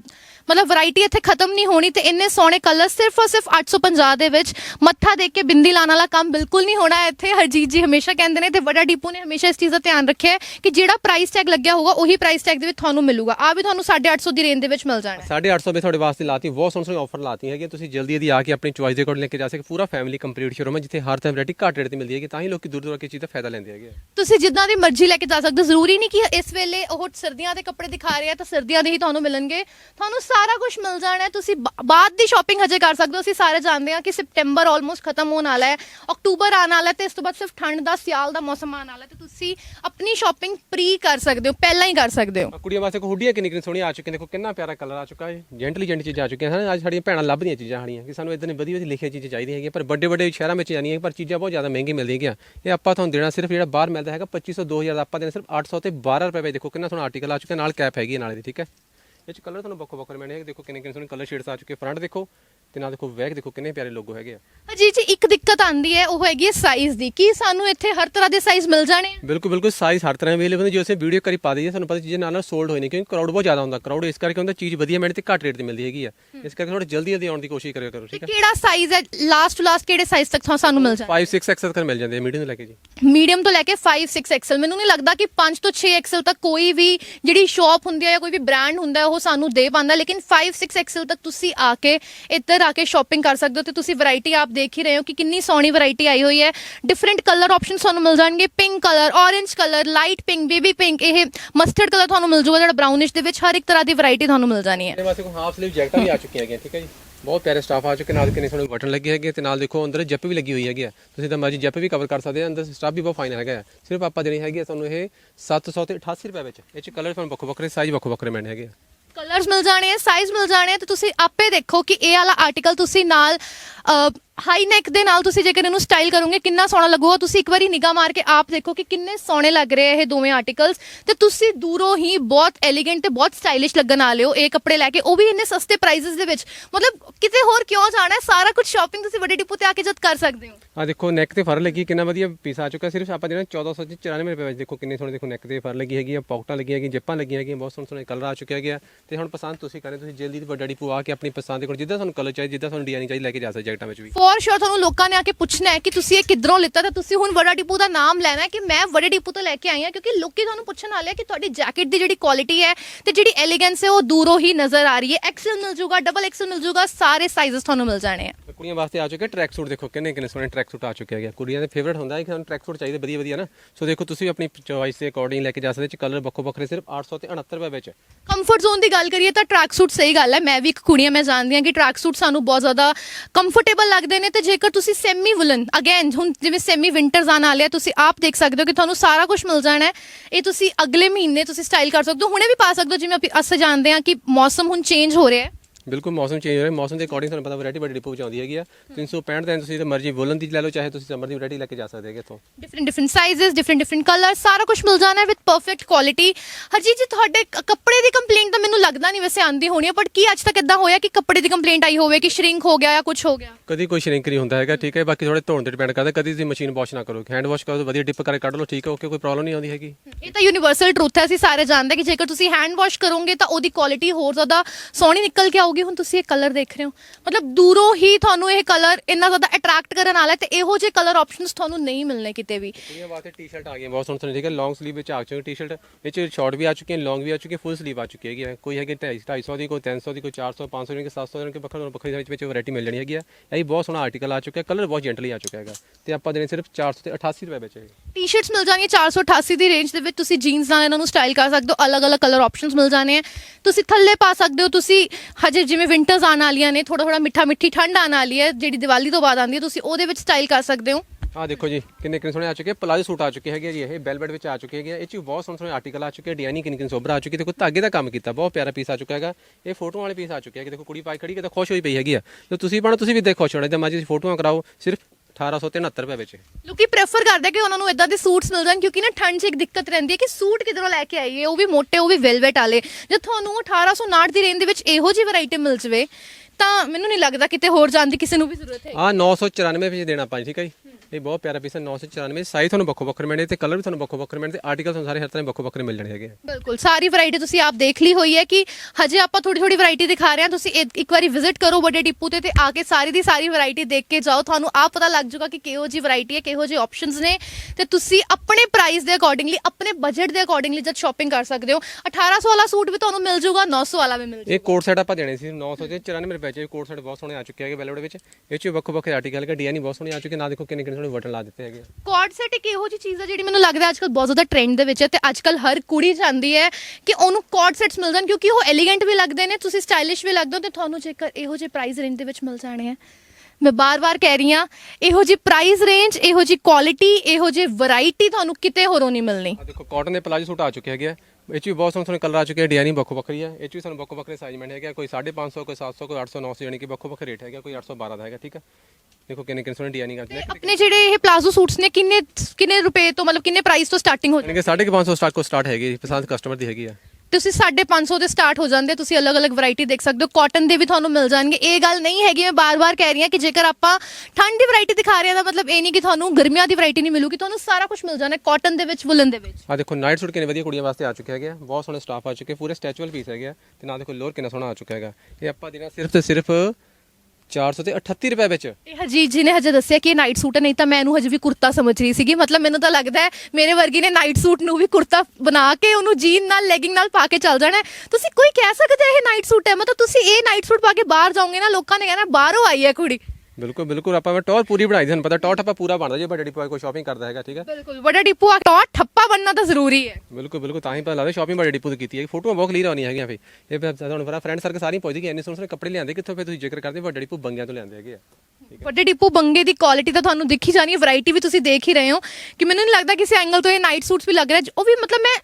ਮਤਲਬ ਵੈਰਾਈਟੀ ਇੱਥੇ ਖਤਮ ਨਹੀਂ ਹੋਣੀ ਤੇ ਇੰਨੇ ਸੋਹਣੇ ਕਲਰ ਸਿਰਫ ਔਰ ਸਿਰਫ 850 ਦੇ ਵਿੱਚ ਮੱਥਾ ਦੇਖ ਕੇ ਬਿੰਦੀ ਲਾਣ ਵਾਲਾ ਕੰਮ ਬਿਲਕੁਲ ਨਹੀਂ ਹੋਣਾ। ਇੱਥੇ ਹਰਜੀਤ ਜੀ ਹਮੇਸ਼ਾ ਕਹਿੰਦੇ ਨੇ ਤੇ ਵੱਡਾ ਡੀਪੂ ਨੇ ਹਮੇਸ਼ਾ ਇਸ ਚੀਜ਼ ਦਾ ਧਿਆਨ ਰੱਖਿਆ ਕਿ ਜਿਹੜਾ ਪ੍ਰਾਈਸ ਟੈਗ ਲੱਗਿਆ ਹੋਊਗਾ ਉਹੀ ਪ੍ਰਾਈਸ ਟੈਗ ਦੇ ਵਿੱਚ ਤੁਹਾਨੂੰ ਮਿਲੂਗਾ। ਆ ਵੀ ਤੁਹਾਨੂੰ 850 ਦੀ ਰੇਂਜ ਦੇ ਵਿੱਚ ਮਿਲ ਜਾਣਾ ਹੈ। 850 ਰੁਪਏ ਤੁਹਾਡੇ ਵਾਸਤੇ ਲਾਤੀ ਬਹੁਤ ਸੋਹਣੀ ਸੋਹਣੀ ਆਫਰ ਲਾਤੀ ਹੈਗੀ ਤੁਸੀਂ ਜਲਦੀ ਜਲਦੀ ਆ ਕੇ ਆਪਣੀ ਚੁਆਇਸ ਦੇ ਅਕੋਰਡਿੰਗ ਲੈ ਕੇ ਜਾ ਸਕਦੇ ਪੂਰਾ ਫੈਮਿਲੀ ਕੰਪਲੀਟ ਸ਼ੋਰੂਮ ਹੈ ਜਿੱਥੇ ਹਰ ਤਰ੍ਹਾਂ ਵੈਰਾਈਟੀ ਘੱਟ ਰੇਟ ਤੇ ਮਿਲਦੀ ਹੈਗੀ ਤਾਂ ਹੀ ਲੋਕੀ ਦੂਰ ਦੂਰ ਆ ਕੇ ਚੀਜ਼ ਦਾ ਫਾਇਦਾ ਲੈਂਦੇ ਹੈਗੇ। ਤੁਸੀਂ ਜਿੱਦਾਂ ਦੀ ਮਰਜ਼ੀ ਲੈ ਕੇ ਜਾ ਸਕਦੇ ਜ਼ਰੂਰੀ ਨਹੀਂ ਕਿ ਇਸ ਵੇਲੇ ਉਹ ਸਰਦੀਆਂ ਦੇ ਕੱਪੜੇ ਦਿਖਾ ਰਹੇ ਤਾਂ ਸਰਦੀਆਂ ਦੇ ਹੀ ਤੁਹਾਨੂੰ ਮਿਲਣਗੇ। ਤੁਹਾਨੂੰ ਸਾਰਾ ਕੁਝ ਮਿਲ ਜਾਣਾ ਤੁਸੀਂ ਬਾਅਦ ਦੀ ਸ਼ਾਪਿੰਗ ਹਜੇ ਕਰ ਸਕਦੇ ਹੋ। ਅਸੀਂ ਸਾਰੇ ਜਾਣਦੇ ਹਾਂ ਕਿ ਸਪਟੈਂਬਰ ਆਲਮੋਸਟ ਖਤਮ ਹੋਣ ਵਾਲਾ ਹੈ। ਅਕਤੂਬਰ ਆਉਣ ਵਾਲਾ ਤੇ ਇਸ ਤੋਂ ਬਾਅਦ ਸਿਰਫ ਠੰਡ ਦਾ ਸਿਆਲ ਦਾ ਮੌਸਮ ਆਉਣ ਵਾਲਾ ਤੇ ਤੁਸੀਂ ਆਪਣੀ ਸ਼ਾਪਿੰਗ ਪ੍ਰੀ ਕਰ ਸਕਦੇ ਹੋ, ਪਹਿਲਾਂ ਹੀ ਕਰ ਸਕਦੇ ਹੋ। ਕੁੜੀਆਂ ਵਾਸਤੇ ਕੋ ਹੁੱਡੀਆਂ ਕਿੰਨੀ ਕਿੰਨੀ ਸੋਹਣੀ ਆ ਚੁੱਕੀਆਂ। ਦੇਖੋ ਕਿੰਨਾ ਪਿਆਰਾ ਕਲਰ ਆ ਚੁੱਕਾ ਹੈ ਜੈਂਟਲੀ ਜੈਂਟ ਚੀਜ਼ਾਂ ਆ ਚੁੱਕੀਆਂ ਹਨ। ਅੱਜ ਸਾਡੀਆਂ ਭੈਣਾਂ ਲੱਭਦੀਆਂ ਚੀਜ਼ਾਂ ਹਾਣੀਆਂ ਕਿ ਸਾਨੂੰ ਇਦਾਂ ਦੀ ਵਧੀਆ ਵਧੀਆ ਲਿਖੀਆਂ ਚੀਜ਼ਾਂ ਚਾਹੀਦੀਆਂ ਹੈਗੀਆਂ। ਪਰ ਵੱਡੇ ਵੱਡੇ ਸ਼ਹਿਰਾਂ ਵਿੱਚ ਜਾਣੀਆਂ ਪਰ ਚੀਜ਼ਾਂ ਬਹੁਤ ਜ਼ਿਆਦਾ ਮਹਿੰਗੀ ਮਿਲਦੀਆਂ ਇਹ ਆਪਾਂ ਤੁਹਾਨੂੰ ਦੇਣਾ ਸਿਰਫ ਜਿਹੜਾ ਬਾਹਰ ਮਿਲਦਾ ਹੈਗਾ 2500 2000 ਦਾ ਆਪਾਂ ਦੇਣਾ ਸਿਰਫ 800 ਤੇ 12 ਰੁਪਏ। ਦੇਖੋ ਕਿੰਨਾ ਸੋਹਣਾ ਆਰਟੀਕਲ ਆ ਚੁੱਕਾ ਨਾਲ ਕੈਪ ਹੈਗੀ ਹੈ ਦੀ ਠੀਕ ਹੈ। ਇਹ ਚ ਕਲਰ ਤੁਹਾਨੂੰ ਵੱਖੋ ਬੱਕਰ ਮਿਲਣੇ ਦੇਖੋ ਕਿੰਨੇ ਕਿੰਨੇ ਸੋਹਣੇ ਕਲਰ ਸ਼ੇਡਸ ਆ ਚੁੱਕੇ ਫਰੰਟ ਦੇਖੋ। ਤੇ ਨਾਲ ਦੇਖੋ ਬੈਕ ਦੇਖੋ ਕਿੰਨੇ ਪਿਆਰੇ ਲੋਗੋ ਹੈਗੇ ਆ। ਜੀ ਜੀ ਇੱਕ ਦਿੱਕਤ ਆਂਦੀ ਹੈ ਉਹ ਹੈਗੀ ਹੈ ਸਾਈਜ਼ ਦੀ। ਕੀ ਸਾਨੂੰ ਇੱਥੇ ਹਰ ਤਰ੍ਹਾਂ ਦੇ ਸਾਈਜ਼ ਮਿਲ ਜਾਣੇ ਆ? ਬਿਲਕੁਲ ਬਿਲਕੁਲ ਸਾਈਜ਼ ਹਰ ਤਰ੍ਹਾਂ ਅਵੇਲੇਬਲ ਨੇ। ਜੇ ਅਸੀਂ ਵੀਡੀਓ ਕਰੀ ਪਾ ਦਈਏ ਸਾਨੂੰ ਪਤਾ ਚੀਜ਼ਾਂ ਨਾਲ ਨਾਲ ਸੋਲਡ ਹੋਈ ਨਹੀਂ ਕਿਉਂਕਿ ਕਰਾਊਡ ਬਹੁਤ ਜ਼ਿਆਦਾ ਹੁੰਦਾ। ਕਰਾਊਡ ਇਸ ਕਰਕੇ ਹੁੰਦਾ ਚੀਜ਼ ਵਧੀਆ ਮਿਲਣੀ ਤੇ ਘੱਟ ਰੇਟ ਤੇ ਮਿਲਦੀ ਹੈਗੀ ਆ। ਇਸ ਕਰਕੇ ਥੋੜਾ ਜਲਦੀ ਜਲਦੀ ਆਉਣ ਦੀ ਕੋਸ਼ਿਸ਼ ਕਰਿਆ ਕਰੋ ਤੇ ਠੀਕ ਹੈ? ਕਿਹੜਾ ਸਾਈਜ਼ ਹੈ? ਲਾਸਟ ਟੂ ਲਾਸਟ ਕਿਹੜੇ ਸਾਈਜ਼ ਤੱਕ ਤੁਹਾਨੂੰ ਸਾਨੂੰ ਮਿਲ ਜਾਣਾ? 5 6 ਐਕਸਲ ਤੱਕ ਮਿਲ ਜਾਂਦੇ ਆ ਮੀਡੀਅਮ ਤੋਂ ਲੈ ਕੇ ਜੀ। ਮੀਡੀਅਮ ਤੋਂ ਲੈ ਕੇ 5 6 ਐਕਸਲ ਮੈਨੂੰ ਨਹੀਂ ਲੱਗਦਾ ਕਿ 5 ਤੋਂ 6 ਐਕਸਲ ਤੱਕ ਕੋਈ ਵੀ ਜਿਹੜੀ ਸ਼ਾਪ ਹੁੰਦੀ ਹੈ ਜਾਂ ਕੋਈ ਵੀ ਬ੍ਰਾਂਡ ਹੁੰਦਾ ਹੈ ਉਹ ਸਾਨੂੰ ਦੇ ਪਾਉਂਦਾ। ਲੇਕਿਨ 5 6 ਐਕਸਲ ਤੱਕ ਤੁਸੀਂ ਆ ਕੇ ਇੱਧਰ ਆ ਕੇ ਸ਼ਾਪਿੰਗ ਕਰ ਸਕਦੇ ਹੋ ਤੇ ਤੁਸੀਂ ਵੈਰਾਈਟੀ ਆਪ ਦੇਖ ਹੀ ਰਹੇ ਹੋ ਕਿ ਕਿੰਨੀ ਸੋਹਣੀ ਵੈਰਾਈਟੀ ਆਈ ਹੋਈ ਹੈ। ਡਿਫਰੈਂਟ ਕਲਰ ਆਪਸ਼ਨ ਤੁਹਾਨੂੰ ਮਿਲ ਜਾਣਗੇ। Pink colour orange colour light pink baby pink ਇਹ ਮਸਟਰਡ ਕਲਰ ਤੁਹਾਨੂੰ ਮਿਲ ਜਾਊਗਾ ਜਿਹੜਾ ਬ੍ਰਾਊਨਿਸ਼ ਦੇ ਵਿੱਚ ਹਰ ਇੱਕ ਤਰ੍ਹਾਂ ਦੀ ਵੈਰਾਈਟੀ ਤੁਹਾਨੂੰ ਮਿਲ ਜਾਣੀ ਹੈ। ਇਹਦੇ ਵਾਸਤੇ ਕੋਈ ਹਾਫ ਸਲੀਵ ਜੈਕਟਾਂ ਵੀ ਆ ਚੁੱਕੀਆਂ ਹੈਗੀਆਂ, ਠੀਕ ਹੈ ਜੀ? ਬਹੁਤ ਪਿਆਰੇ ਸਟਾਫ ਆ ਚੁੱਕੇ, ਨਾਲ ਕਿੰਨੇ ਸੋਹਣੇ ਬਟਨ ਲੱਗੇ ਹੈਗੇ ਤੇ ਨਾਲ ਦੇਖੋ ਅੰਦਰ ਜਿਪ ਵੀ ਲੱਗੀ ਹੋਈ ਹੈਗੀ ਆ। ਤੁਸੀਂ ਤਾਂ ਮਰਜ਼ੀ ਜਿਪ ਵੀ ਕਵਰ ਕਰ ਸਕਦੇ ਆ, ਅੰਦਰ ਸਟਾਫ ਵੀ ਬਹੁਤ ਫਾਈਨ ਹੈਗਾ ਆ। ਸਿਰਫ ਆਪਾਂ ਦੇਣੀ ਹੈਗੀ ਆ ਤੁਹਾਨੂੰ ਇਹ 700 ਤੇ 88 ਰੁਪਏ ਵਿੱਚ। ਇਹ ਚ ਕਲਰ ਤੁਹਾਨੂੰ ਵੱਖੋ ਵੱਖਰੇ ਸਾਈਜ਼ ਵੱਖੋ ਵੱਖਰੇ ਮਿਲਣੇ ਹੈਗੇ ਆ। ਕਲਰਸ ਮਿਲ ਜਾਣੇ ਆ ਸਾਈਜ਼ ਮਿਲ ਜਾਣੇ ਆ, ਤੇ ਤੁਸੀਂ ਆਪੇ ਦੇਖੋ ਕਿ ਇਹ ਵਾਲਾ ਆਰਟੀਕਲ ਤੁਸੀਂ ਨਾਲ ਹਾਈ ਨੈਕ ਦੇ ਨਾਲ ਤੁਸੀਂ ਜੇਕਰ ਇਹਨੂੰ ਸਟਾਈਲ ਕਰੋਗੇ, ਕਿੰਨਾ ਸੋਹਣਾ ਲੱਗੂਗਾ? ਤੁਸੀਂ ਇੱਕ ਵਾਰੀ ਨਿਗਾਹ ਮਾਰ ਕੇ ਆਪ ਦੇਖੋ ਕਿ ਕਿੰਨੇ ਸੋਹਣੇ ਲੱਗ ਰਹੇ ਇਹ ਦੋਵੇਂ ਆਰਟੀਕਲਸ ਤੇ ਤੁਸੀਂ ਦੂਰੋਂ ਹੀ ਬਹੁਤ ਐਲੀਗੈਂਟ ਤੇ ਬਹੁਤ ਸਟਾਈਲਿਸ਼ ਲੱਗਣ ਵਾਲੇ ਹੋ ਇਹ ਕੱਪੜੇ ਲੈ ਕੇ। ਉਹ ਵੀ ਇੰਨੇ ਸਸਤੇ ਪ੍ਰਾਈਸਸ ਦੇ ਵਿੱਚ। ਮਤਲਬ ਕਿਤੇ ਹੋਰ ਕਿਉਂ ਜਾਣਾ ਹੈ? ਸਾਰਾ ਕੁਝ ਸ਼ਾਪਿੰਗ ਤੁਸੀਂ ਵੱਡੇ ਡਿਪੂ ਤੇ ਆ ਕੇ ਜਦ ਕਰ ਸਕਦੇ ਹੋ। ਆ ਦੇਖੋ ਨੈਕ ਤੇ ਫਰ ਲੱਗੀ, ਕਿੰਨਾ ਵਧੀਆ ਪੀਸ ਆ ਚੁੱਕਾ ਸਿਰਫ ਆਪਾਂ ਦੇਣਾ 1494 ਰੁਪਏ ਵਿੱਚ। ਦੇਖੋ, ਕਿੰਨੇ ਸੋਹਣੇ, ਦੇਖੋ ਨੈਕ ਤੇ ਫਰ ਲੱਗੀ ਹੈਗੀ ਆ ਪਾਕਟਾਂ ਲੱਗੀਆਂ ਹੈਗੀਆਂ ਜਿੱਪਾਂ ਲੱਗੀਆਂ ਹੈਗੀਆਂ, ਬਹੁਤ ਸੋਹਣੇ ਸੋਹਣੇ ਕਲਰ ਆ ਚੁੱਕਿਆ ਗਿਆ ਤੇ ਹੁਣ ਪਸੰਦ ਤੁਸੀਂ ਕਰੇ ਤੁਸੀਂ ਜਲਦੀ ਤੋਂ ਵੱਡਾ ਡਿਪੂ ਆ ਕੇ ਆਪਣੀ ਪਸੰਦ ਦੇ ਕੋਲ, ਜਿੱਦਾਂ ਤੁਹਾਨੂੰ ਕਲਰ ਚਾਹੀਦਾ, ਜਿੱਦਾਂ ਤੁਹਾਨੂੰ ਡਿਜ਼ਾਈਨ ਚਾਹੀਦਾ, ਲੈ ਕੇ ਜਾ ਸਕਦੇ ਜੈਕਟਾਂ ਵਿੱਚ ਵੀ। ਫੋਰ ਸ਼ੋਰ ਤੁਹਾਨੂੰ ਲੋਕਾਂ ਨੇ ਆ ਕੇ ਪੁੱਛਣਾ ਹੈ ਕਿ ਤੁਸੀਂ ਇਹ ਕਿੱਧਰੋਂ ਲਿੱਤਾ ਤੇ ਤੁਸੀਂ ਹੁਣ ਵੜਾ ਡਿਪੂ ਦਾ ਨਾਮ ਲੈਣਾ ਹੈ ਕਿ ਮੈਂ ਵੱਡੇ ਡਿਪੂ ਤੋਂ ਲੈ ਕੇ ਆਈ ਹਾਂ ਕਿਉਂਕਿ ਲੋਕੀ ਤੁਹਾਨੂੰ ਪੁੱਛਣ ਵਾਲੇ ਆ ਕਿ ਤੁਹਾਡੀ ਜੈਕਟ ਦੀ ਜਿਹੜੀ ਕੁਆਲਿਟੀ ਹੈ ਤੇ ਜਿਹੜੀ ਐਲੀਗੈਂਸ ਹੈ ਉਹ ਦੂਰੋਂ ਹੀ ਨਜ਼ਰ ਆ ਰਹੀ ਹੈ। ਐਕਸਲ ਮਿਲ ਜੂਗਾ ਡਬਲ ਐਕਸਲ ਮਿਲ ਜੂਗਾ, ਸਾਰੇ ਸਾਈਜ਼ਸ ਤੁਹਾਨੂੰ ਮਿਲ ਜਾਣੇ ਆ। ਕੁੜੀਆਂ ਵਾਸਤੇ ਆ ਚੁੱਕੇ ਟਰੈਕ ਸੂਟ ਦੇਖੋ ਕਿੰਨੇ ਕਿੰਨੇ ਸੋਹਣੇ ਟਰੈਕ ਸੂਟ ਆ ਚੁੱਕੇ ਹੈਗੇ ਕੁੜੀਆਂ ਦੇ ਫੇਵਰਟ ਹੁੰਦਾ ਹੈ ਕਿ ਸਾਨੂੰ ਟਰੈਕ ਸੂਟ ਚਾਹੀਦੇ, ਵਧੀਆ ਵਧੀਆ ਨਾ। ਸੋ ਦੇਖੋ ਤੁਸੀਂ ਆਪਣੀ ਚੋਇਸ ਦੇ ਅਕੋਰਡਿੰਗ ਲੈ ਕੇ ਜਾ ਸਕਦੇ ਚ ਕਲਰ ਵੱਖੋ ਵੱਖਰੇ ਸਿਰਫ 800 ਤੇ 69 ਰੁਪਏ ਵਿੱਚ। ਕੰਫਰਟ ਜ਼ੋਨ ਦੀ ਗੱਲ ਕਰੀਏ ਤਾਂ ਟਰੈਕ ਸੂਟ ਸਹੀ ਗੱਲ ਹੈ। ਮੈਂ ਵੀ ਇੱਕ ਕੁੜੀ ਹਾਂ, ਮੈਂ ਜਾਣਦੀ ਹਾਂ ਕਿ ਟਰੈਕ ਸੂਟ ਸਾਨੂੰ ਬਹੁਤ ਜ਼ਿਆਦਾ ਕੰਫਰਟੇਬਲ ਲੱਗਦੇ ਨੇ ਤੇ ਜੇਕਰ ਤੁਸੀਂ ਸੈਮੀ ਵੁਲਨ ਅਗੇਨ ਹੁਣ ਜਿਵੇਂ ਸੈਮੀ ਵਿੰਟਰਸ ਆਉਣ ਵਾਲੇ ਆ, ਤੁਸੀਂ ਆਪ ਦੇਖ ਸਕਦੇ ਹੋ ਕਿ ਤੁਹਾਨੂੰ ਸਾਰਾ ਕੁਝ ਮਿਲ ਜਾਣਾ ਹੈ। ਇਹ ਤੁਸੀਂ ਅਗਲੇ ਮਹੀਨੇ ਤੁਸੀਂ ਸਟਾਈਲ ਕਰ ਸਕਦੇ ਹੋ। ਹੁਣੇ ਵੀ ਪਾ ਸਕਦੇ ਹੋ, ਜਿਵੇਂ ਅਸੀਂ- ਅਸੀਂ ਜਾਣਦੇ ਹਾਂ ਕਿ ਮੌਸਮ ਹੁਣ ਚੇਂਜ ਹੋ ਰਿਹਾ ਹੈ। ਬਿਲਕੁਲ ਮੌਸਮ ਚੇਂਜ ਹੋ ਰਿਹਾ ਮੌਸਮ ਦੇ ਅਕੋਰਡਿੰਗ ਤੁਹਾਨੂੰ ਪਤਾ ਵੈਰਾਈਟੀ ਬੜੀ ਡਿਪੋ ਵਿੱਚ ਆਉਂਦੀ ਹੈਗੀ ਆ। 365 ਦਿਨ ਤੁਸੀਂ ਤੇ ਮਰਜ਼ੀ ਵੋਲਨ ਦੀ ਲੈ ਲਓ ਚਾਹੇ ਤੁਸੀਂ ਸਮਰ ਦੀ ਵੈਰਾਈਟੀ ਲੈ ਕੇ ਜਾ ਸਕਦੇ ਹੈਗੇ ਇੱਥੋਂ। Different different sizes different different colour ਸਾਰਾ ਕੁਝ ਮਿਲ ਜਾਣਾ ਹੈ ਵਿਦ ਪਰਫੈਕਟ ਕੁਆਲਿਟੀ ਹਰਜੀਤ ਜੀ ਤੁਹਾਡੇ ਕ- ਕੱਪੜੇ ਦੀ ਕੰਪਲੇਂਟ ਤਾਂ ਮੈਨੂੰ ਲੱਗਦਾ ਨਹੀਂ ਵੈਸੇ ਆਂਦੀ ਹੋਣੀ ਹੈ ਬਟ ਕੀ ਅੱਜ ਤੱਕ ਇਦਾਂ ਹੋਇਆ ਕਿ ਕੱਪੜੇ ਦੀ ਕੰਪਲੇਂਟ ਆਈ ਹੋਵੇ ਕਿ ਸ਼ਰਿੰਕ ਹੋ ਗਿਆ ਜਾਂ ਕੁਝ ਹੋ ਗਿਆ? ਕਦੀ ਕੋਈ ਸ਼ਰਿੰਕ ਨਹੀਂ ਹੁੰਦਾ ਹੈਗਾ ਠੀਕ ਹੈ ਬਾਕੀ ਥੋੜੇ ਧੋਣ ਤੇ ਡਿਪੈਂਡ ਕਰਦਾ ਕਦੀ ਤੁਸੀਂ ਮਸ਼ੀਨ ਵਾਸ਼ ਨਾ ਕਰੋ ਹੈਂਡ ਵਾਸ਼ ਕਰੋ ਵਧੀਆ ਡਿਪ ਕਰਕੇ ਕੱਢ ਲਓ ਠੀਕ ਹੈ ਓਕੇ ਕੋਈ ਪ੍ਰੋਬਲਮ ਨਹੀਂ ਆਉਂਦੀ ਹੈਗੀ। ਇਹ ਤਾਂ ਯੂਨੀਵਰਸਲ ਟਰੂਥ ਹੈ ਅਸੀਂ ਸਾਰੇ ਜਾਣਦੇ ਕਿ ਜੇਕਰ ਤੁਸੀਂ ਹੈਂਡ ਵਾਸ਼ ਕਰੋਗੇ ਤਾਂ ਉਹਦੀ ਕੁਆਲਿਟੀ ਹੋਰ ਜ਼ਿਆਦਾ ਸੋਹਣੀ ਨਿਕਲ ਕੇ ਆਊਗੀ। ਹੁਣ ਤੁਸੀਂ ਇਹ ਕਲਰ ਦੇਖ ਰਹੇ ਹੋ, ਮਤਲਬ ਦੂਰੋਂ ਹੀ ਤੁਹਾਨੂੰ ਇਹ ਕਲਰ ਇੰਨਾ ਜ਼ਿਆਦਾ ਅਟਰੈਕਟ ਕਰਨ ਵਾਲਾ ਤੇ ਇਹੋ ਜਿਹੇ ਕਲਰ ਆਪਸ਼ਨਸ ਤੁਹਾਨੂੰ ਨਹੀਂ ਮਿਲਣੇ ਕਿਤੇ ਵੀ। ਕੁੜੀਆਂ ਵਾਸਤੇ ਟੀ-ਸ਼ਰਟ ਆ ਗਈਆਂ, ਬਹੁਤ ਸੋਹਣੀ ਸੋਹਣੀ ਠੀਕ ਹੈ ਲੌਂਗ ਸਲੀਵ ਵਿੱਚ ਆ ਚੁੱਕੀ ਟੀ-ਸ਼ਰਟ ਇਹ ਸ਼ਾਰਟ ਵੀ ਆ ਚੁੱਕੀ ਹੈ ਲੌਂਗ ਵੀ ਆ ਚੁੱਕੀ ਹੈ ਫੁੱਲ ਸਲੀਵ ਆ ਚੁੱਕੀ ਹੈਗੀ ਹੈ ਕੋਈ ਹੈਗੀ 250 ਦੀ, ਕੋਈ 300 ਦੀ, ਕੋਈ 400 500 ਦੀ, ਕੋਈ 700 ਦੀ, ਕੋਈ ਵੱਖਰਾ ਵੱਖਰੀ ਵਿੱਚ ਵੈਰਾਈਟੀ ਮਿਲ ਜਾਣੀ ਹੈਗੀ ਹੈ ਇਹ ਬਹੁਤ ਸੋਹਣਾ ਆਰਟੀਕਲ ਆ ਚੁੱਕਿਆ ਕਲਰ ਬਹੁਤ ਜੈਂਟਲੀ ਆ ਚੁੱਕਿਆ ਹੈਗਾ। ਤੇ ਆਪਾਂ ਦੇਣੇ ਸਿਰਫ 400 ਤੇ 88 ਰੁਪਏ ਵਿੱਚ ਇਹ। ਟੀ-ਸ਼ਰਟਸ ਮਿਲ ਜਾਣਗੀਆਂ 488 ਦੀ ਰੇਂਜ ਦੇ ਵਿੱਚ। ਤੁਸੀਂ ਜੀਨਸ ਨਾਲ ਇਹਨਾਂ ਨੂੰ ਸਟਾਈਲ ਕਰ ਸਕਦੇ ਹੋ, ਅਲੱਗ-ਅਲੱਗ ਕਲਰ ਆਪਸ਼ਨਸ ਮਿਲ ਜਾਣੇ ਆ। ਤੁਸੀਂ ਥੱਲੇ ਪਾ ਸਕਦੇ ਹੋ, ਤੁਸੀਂ ਹਜੇ ਜਿਵੇਂ ਵਿੰਟਰਸ ਆਉਣ ਵਾਲੀਆਂ ਨੇ ਥੋੜਾ ਥੋੜਾ ਮਿੱਠਾ ਮਿੱਠੀ ਠੰਡ ਆਉਣ ਵਾਲੀ ਹੈ, ਜਿਹੜੀ ਦੀਵਾਲੀ ਤੋਂ ਬਾਅਦ ਆਉਂਦੀ ਹੈ, ਤੁਸੀਂ ਉਹਦੇ ਵਿੱਚ ਸਟਾਈਲ ਕਰ ਸਕਦੇ ਹੋ। ਆ ਦੇਖੋ ਜੀ, ਕਿੰਨੇ ਕਿੰਨੇ ਸੋਹਣੇ ਆ ਚੁੱਕੇ ਪਲਾਜ਼ੋ ਸੂਟ ਆ ਚੁੱਕੇ ਹੈਗੇ ਜੀ, ਇਹ ਵੈਲਵਟ ਵਿੱਚ ਆ ਚੁੱਕੇ ਹੈਗੇ ਇਹ ਚ ਬਹੁਤ ਸੋਹਣੇ ਸੋਹਣੇ ਆਰਟੀਕਲ ਆ ਚੁੱਕੇ ਡਿਜ਼ਾਈਨਿੰਗ ਕਿੰਨੀ ਕਿੰਨੀ ਸੋਬਰ ਆ ਚੁੱਕੀ ਦੇਖੋ, ਧਾਗੇ ਦਾ ਕੰਮ ਕੀਤਾ, ਬਹੁਤ ਪਿਆਰਾ ਪੀਸ ਆ ਚੁੱਕਾ ਹੈਗਾ। ਇਹ ਫੋਟੋਆਂ ਵਾਲੇ ਪੀਸ ਆ ਚੁੱਕੇ ਹੈਗੇ। ਦੇਖੋ, ਕੁੜੀ ਪਾਈ ਖੜੀ ਕਿਤੇ ਖੁਸ਼ ਹੋਈ ਪਈ ਹੈਗੀ ਆ। ਤੇ ਤੁਸੀਂ ਪਾਣਾ ਤੁਸੀਂ ਵੀ ਦੇਖੋ ਖੁਸ਼ ਹੋਣਾ ਤੇ ਮਾਜੀ ਫੋਟੋਆਂ ਕਰਾਓ, ਸਿਰਫ 1873 ਰੁਪਏ ਵਿੱਚ। ਲੋਕੀ ਪ੍ਰੇਫਰ ਕਰਦੇ ਕਿ ਉਹਨਾਂ ਨੂੰ ਇਦਾਂ ਦੇ ਸੂਟਸ ਮਿਲ ਜਾਣ ਕਿਉਂਕਿ ਨਾ ਠੰਡ 'ਚ ਇੱਕ ਦਿੱਕਤ ਰਹਿੰਦੀ ਹੈ ਕਿ ਸੂਟ ਕਿਧਰੋਂ ਲੈ ਕੇ ਆਈਏ ਉਹ ਵੀ ਮੋٹے ਉਹ ਵੀ ਵੈਲਵਟ ਵਾਲੇ। ਜੇ ਤੁਹਾਨੂੰ 1859 ਦੀ ਰੇਂਜ ਦੇ ਵਿੱਚ ਇਹੋ ਜਿਹੀ ਵੈਰਾਈਟੀ ਮਿਲ ਜਵੇ ਤਾਂ ਮੈਨੂੰ ਨਹੀਂ ਲੱਗਦਾ ਕਿਤੇ ਹੋਰ ਜਾਣ ਦੀ ਕਿਸੇ ਨੂੰ ਵੀ ਜ਼ਰੂਰਤ ਹੈ। ਆ 994 ਵਿੱਚ ਦੇਣਾ ਜੀ, ਠੀਕ ਹੈ ਜੀ? ਇਹ ਬਹੁਤ ਪਿਆਰਾ ਪੀਸ ਹੈ 994 ਸਾਈਜ਼ ਤੁਹਾਨੂੰ ਵੱਖੋ ਵੱਖਰੇ ਮਿਲਣੇ ਤੇ ਕਲਰ ਵੀ ਤੁਹਾਨੂੰ ਵੱਖੋ ਵੱਖਰੇ ਮਿਲਣੇ ਤੇ ਆਰਟੀਕਲ ਤੁਹਾਨੂੰ ਸਾਰੇ ਹਰ ਤਰ੍ਹਾਂ ਦੇ ਵੱਖੋ ਵੱਖਰੇ ਮਿਲ ਜਾਣੇ ਹੈਗੇ। ਬਿਲਕੁਲ ਸਾਰੀ ਵੈਰਾਈਟੀ ਤੁਸੀਂ ਆਪ ਦੇਖ ਲਈ ਹੋਈ ਹੈ ਕਿ ਹਜੇ ਆਪਾਂ ਥੋੜੀ ਥੋੜੀ ਵੈਰਾਈਟੀ ਦਿਖਾ ਰਹੇ ਹਾਂ ਤੁਸੀਂ ਇੱਕ ਵਾਰੀ ਵਿਜ਼ਿਟ ਕਰੋ ਵੱਡੇ ਟਿੱਪੂ ਤੇ ਤੇ ਆ ਕੇ ਸਾਰੀ ਦੀ ਸਾਰੀ ਵੈਰਾਈਟੀ ਦੇਖ ਕੇ ਜਾਓ ਤੁਹਾਨੂੰ ਆਪ ਪਤਾ ਲੱਗ ਜਾਊਗਾ ਕਿ ਕਿਹੋ ਜੀ ਵੈਰਾਈਟੀ ਹੈ ਕਿਹੋ ਜਿਹੇ ਆਪਸ਼ਨਸ ਨੇ ਤੇ ਤੁਸੀਂ ਆਪਣੇ ਪ੍ਰਾਈਸ ਦੇ ਅਕੋਰਡਿੰਗਲੀ ਆਪਣੇ ਬਜਟ ਦੇ ਅਕੋਰਡਿੰਗਲੀ ਜਦ ਸ਼ਾਪਿੰਗ ਕਰ ਸਕਦੇ ਹੋ। 1800 ਵਾਲਾ ਸੂਟ ਵੀ ਤੁਹਾਨੂੰ ਮਿਲ ਜਾਊਗਾ 900 ਵਾਲਾ ਵੀ ਮਿਲ ਜਾਊਗਾ। ਇਹ ਕੋਟ ਸੈਟ ਆਪਾਂ ਦੇਣੇ ਸੀ 994 ਰੁਪਏ ਚ ਕੋਟ ਸੈਟ ਬਹੁਤ ਸੋਹਣੇ ਆ ਚੁੱਕੇ ਹੈਗੇ ਵੈਲਵਟ ਵਿੱਚ। ਇਹ ਚ ਵੱਖੋ ਵੱਖਰੇ ਆਰਟੀਕਲ ਹੈਗੇ ਡਿਜ਼ਾਈਨ ਬਹੁਤ ਸੋਹਣੇ ਆ ਚੁੱਕੇ ਨਾਲ ਦੇਖੋ ਕਿੰਨੇ ਕਿੰਨੇ ਸੋਹਣੇ ਬਟਨ ਲਾ ਦਿੱਤੇ ਹੈਗੇ ਆ। ਕੋਡ ਸੈਟ ਇੱਕ ਇਹੋ ਜਿਹੀ ਚੀਜ਼ ਹੈ ਜਿਹੜੀ ਮੈਨੂੰ ਲੱਗਦਾ ਅੱਜਕੱਲ ਬਹੁਤ ਜ਼ਿਆਦਾ ਟ੍ਰੈਂਡ ਦੇ ਵਿੱਚ ਹੈ ਤੇ ਅੱਜਕੱਲ ਹਰ ਕੁੜੀ ਚਾਹੁੰਦੀ ਹੈ ਕਿ ਉਹਨੂੰ ਕੋਡ ਸੈਟਸ ਮਿਲ ਜਾਣ ਕਿਉਂਕਿ ਉਹ ਐਲੀਗੈਂਟ ਵੀ ਲੱਗਦੇ ਨੇ ਤੁਸੀਂ ਸਟਾਈਲਿਸ਼ ਵੀ ਲੱਗਦੇ ਹੋ ਤੇ ਤੁਹਾਨੂੰ ਜੇਕਰ ਇਹੋ ਜਿਹੇ ਪ੍ਰਾਈਸ ਰੇਂਜ ਦੇ ਵਿੱਚ ਮਿਲ ਜਾਣੇ ਆ। ਮੈਂ ਬਾਰ-ਬਾਰ ਕਹਿ ਰਹੀ ਹਾਂ ਇਹੋ ਜਿਹੀ ਪ੍ਰਾਈਸ ਰੇਂਜ ਇਹੋ ਜਿਹੀ ਕੁਆਲਿਟੀ ਇਹੋ ਜਿਹੀ ਵੈਰਾਈਟੀ ਤੁਹਾਨੂੰ ਕਿਤੇ ਹੋਰੋਂ ਨਹੀਂ ਮਿਲਣੀ। ਆ ਦੇਖੋ ਕਾਟਨ ਦੇ ਪਲਾਜੋ ਸੂਟ ਆ ਚੁੱਕੇ ਹੈਗੇ ਆ। ਇਹ 'ਚ ਵੀ ਬਹੁਤ ਸੋਹਣੇ ਸੋਹਣੇ ਕਲਰ ਆ ਚੁੱਕੇ ਆ ਡਿਜ਼ਾਈਨ ਵੱਖੋ ਵੱਖਰੀ ਆ। ਇਹ 'ਚ ਵੀ ਸਾਨੂੰ ਵੱਖੋ ਵੱਖਰੇ ਸਾਈਜ਼ ਮਿਲਣੇ ਹੈਗੇ ਆ, ਕੋਈ 550 ਕੋਈ 700 ਕੋਈ 800 900 ਯਾਨੀ ਕਿ ਵੱਖੋ ਵੱਖਰੇ ਰੇਟ ਹੈਗਾ ਕੋਈ 812 ਦਾ ਹੈਗਾ ਠੀਕ ਆ? ਦੇਖੋ ਕਿੰਨੇ ਕਿੰਨੇ ਸੋਹਣੇ ਡਿਜ਼ਾਈਨਿੰਗ ਆ ਤੇ ਚੁੱਕੇ ਆਪਣੇ ਜਿਹੜੇ ਇਹ ਪਲਾਜ਼ੋ ਸੂਟਸ ਨੇ ਕਿੰਨੇ ਕਿੰਨੇ ਰੁਪਏ ਤੋਂ ਮਤਲਬ ਕਿੰਨੇ ਪ੍ਰਾਈਸ ਤੋਂ ਸਟਾਰਟਿੰਗ ਹੋ ਯਾਨੀ ਕਿ 550 ਸਟਾਰਟ ਕੋ ਸਟਾਰਟ ਹੈਗੀ ਪਸੰਦ ਕਸਟਮਰ ਦੀ ਹੈਗੀ ਆ। ਤੁਸੀਂ 550 ਦੇ ਸਟਾਰਟ ਹੋ ਜਾਂਦੇ ਤੁਸੀਂ ਅਲੱਗ-ਅਲੱਗ ਵੈਰਾਈਟੀ ਦੇਖ ਸਕਦੇ ਹੋ। ਕਾਟਨ ਦੇ ਵੀ ਤੁਹਾਨੂੰ ਮਿਲ ਜਾਣਗੇ। ਇਹ ਗੱਲ ਨਹੀਂ ਹੈਗੀ ਮੈਂ ਬਾਰ-ਬਾਰ ਕਹਿ ਰਹੀ ਹਾਂ ਕਿ ਜੇਕਰ ਆਪਾਂ ਠੰਡ ਦੀ ਵੈਰਾਈਟੀ ਦਿਖਾ ਰਹੇ ਹਾਂ ਤਾਂ ਮਤਲਬ ਇਹ ਨਹੀਂ ਕਿ ਤੁਹਾਨੂੰ ਗਰਮੀਆਂ ਦੀ ਵੈਰਾਈਟੀ ਨਹੀਂ ਮਿਲੂਗੀ ਤੁਹਾਨੂੰ ਸਾਰਾ ਕੁਝ ਮਿਲ ਜਾਣਾ ਕਾਟਨ ਦੇ ਵਿੱਚ ਵੁਲਨ ਦੇ ਵਿੱਚ। ਆ ਦੇਖੋ ਨਾਈਟ ਸੂਟ ਕਿੰਨੇ ਵਧੀਆ ਕੁੜੀਆਂ ਵਾਸਤੇ ਆ ਚੁੱਕੇ ਹੈਗੇ। ਬਹੁਤ ਸੋਹਣੇ ਸਟਾਫ ਆ ਚੁੱਕੇ ਪੂਰੇ ਸਟੈਚੂਅਲ ਪੀਸ ਹੈਗੇ ਆ। ਤੇ ਨਾਲ ਦੇਖੋ ਲੋਅਰ ਕਿੰਨਾ ਸੋਹਣਾ ਆ ਚੁੱਕਾ ਹੈਗਾ। ਇਹ ਆਪਾਂ ਦੇਣਾ ਸਿਰਫ ਤੇ ਸਿਰਫ 400 ਤੇ 38 ਰੁਪਏ ਵਿੱਚ। ਇਹ ਹਜੀਤ ਜੀ ਨੇ ਹਜੇ ਦੱਸਿਆ ਕਿ ਇਹ ਨਾਈਟ ਸੂਟ ਹੈ, ਨਹੀਂ ਤਾਂ ਮੈਂ ਇਹਨੂੰ ਹਜੇ ਵੀ ਕੁਰਤਾ ਸਮਝ ਰਹੀ ਸੀਗੀ। ਮਤਲਬ ਮੈਨੂੰ ਤਾਂ ਲੱਗਦਾ ਹੈ, ਮੇਰੇ ਵਰਗੀ ਨੇ ਨਾਈਟ ਸੂਟ ਨੂੰ ਵੀ ਕੁਰਤਾ ਬਣਾ ਕੇ ਉਹਨੂੰ ਜੀਨ ਨਾਲ ਲੈਗਿੰਗ ਨਾਲ ਪਾ ਕੇ ਚੱਲ ਜਾਣਾ ਹੈ। ਤੁਸੀਂ ਕੋਈ ਕਹਿ ਸਕਦੇ ਹੈ ਇਹ ਨਾਈਟ ਸੂਟ ਹੈ? ਮਤਲਬ ਤੁਸੀਂ ਇਹ ਨਾਈਟ ਸੂਟ ਪਾ ਕੇ ਬਾਹਰ ਜਾਓਗੇ ਨਾ, ਲੋਕਾਂ ਨੇ ਕਹਿਣਾ, ਬਾਹਰੋਂ ਆਈ ਹੈ ਕੁੜੀ। ਬਿਲਕੁਲ ਬਿਲਕੁਲ। ਆਪਾਂ ਮੈਂ ਟੌਰ ਪੂਰੀ ਬਣਾਈ ਤੁਹਾਨੂੰ ਪਤਾ ਟੌਰ ਆਪਾਂ ਪੂਰਾ ਬਣਦਾ ਜੇ ਵੱਡੇ ਡਿਪੋ ਕੋਈ ਸ਼ਾਪਿੰਗ ਕਰਦਾ ਹੈਗਾ ਠੀਕ ਹੈ? ਬਿਲਕੁਲ ਵੱਡਾ ਡਿਪੂ ਆ ਟੌਰ ਠੱਪਾ ਬਣਨਾ ਤਾਂ ਜ਼ਰੂਰੀ ਹੈ। ਬਿਲਕੁਲ ਬਿਲਕੁਲ ਤਾਂ ਹੀ ਪਤਾ ਲੱਗਦਾ ਸ਼ਾਪਿੰਗ ਬੜੇ ਡਿਪੋ ਦੀ ਕੀਤੀ ਹੈ ਫੋਟੋਆਂ ਬਹੁਤ ਕਲੀਅਰ ਆਉਣੀਆਂ ਹੈਗੀਆਂ ਫੇ ਇਹ ਤੁਹਾਨੂੰ ਪਤਾ ਫਰੈਂਡ ਸਰਕਲ ਸਾਰੀ ਪੁੱਛਦੀ ਕਿ ਇੰਨੇ ਸੋਹਣੇ ਸੋਹਣੇ ਕੱਪੜੇ ਲਿਆਂਦੇ ਕਿੱਥੋਂ ਫੇ ਤੁਸੀਂ ਜ਼ਿਕਰ ਕਰਦੇ ਵੱਡੇ ਡਿਪੋ ਬੰਗਿਆਂ ਤੋਂ ਲਿਆਂਦੇ ਹੈਗੇ ਆ ਵੱਡੇ ਡਿਪੂ ਬੰਗੇ ਦੀ ਕੁਆਲਿਟੀ ਤਾਂ ਤੁਹਾਨੂੰ ਦਿਖ ਜਾਣੀ ਹੈ ਵੈਰਾਈਟੀ ਵੀ ਤੁਸੀਂ ਦੇਖ ਹੀ ਰਹੇ ਹੋ ਕਿ ਮੈਨੂੰ ਨਹੀਂ ਲੱਗਦਾ ਕਿਸੇ ਐਂਗਲ ਤੋਂ ਇਹ ਨਾਈਟ ਸੂਟਸ ਵੀ ਲੱਗ ਰਿਹਾ ਉਹ ਵੀ ਮਤਲਬ ਮੈਂ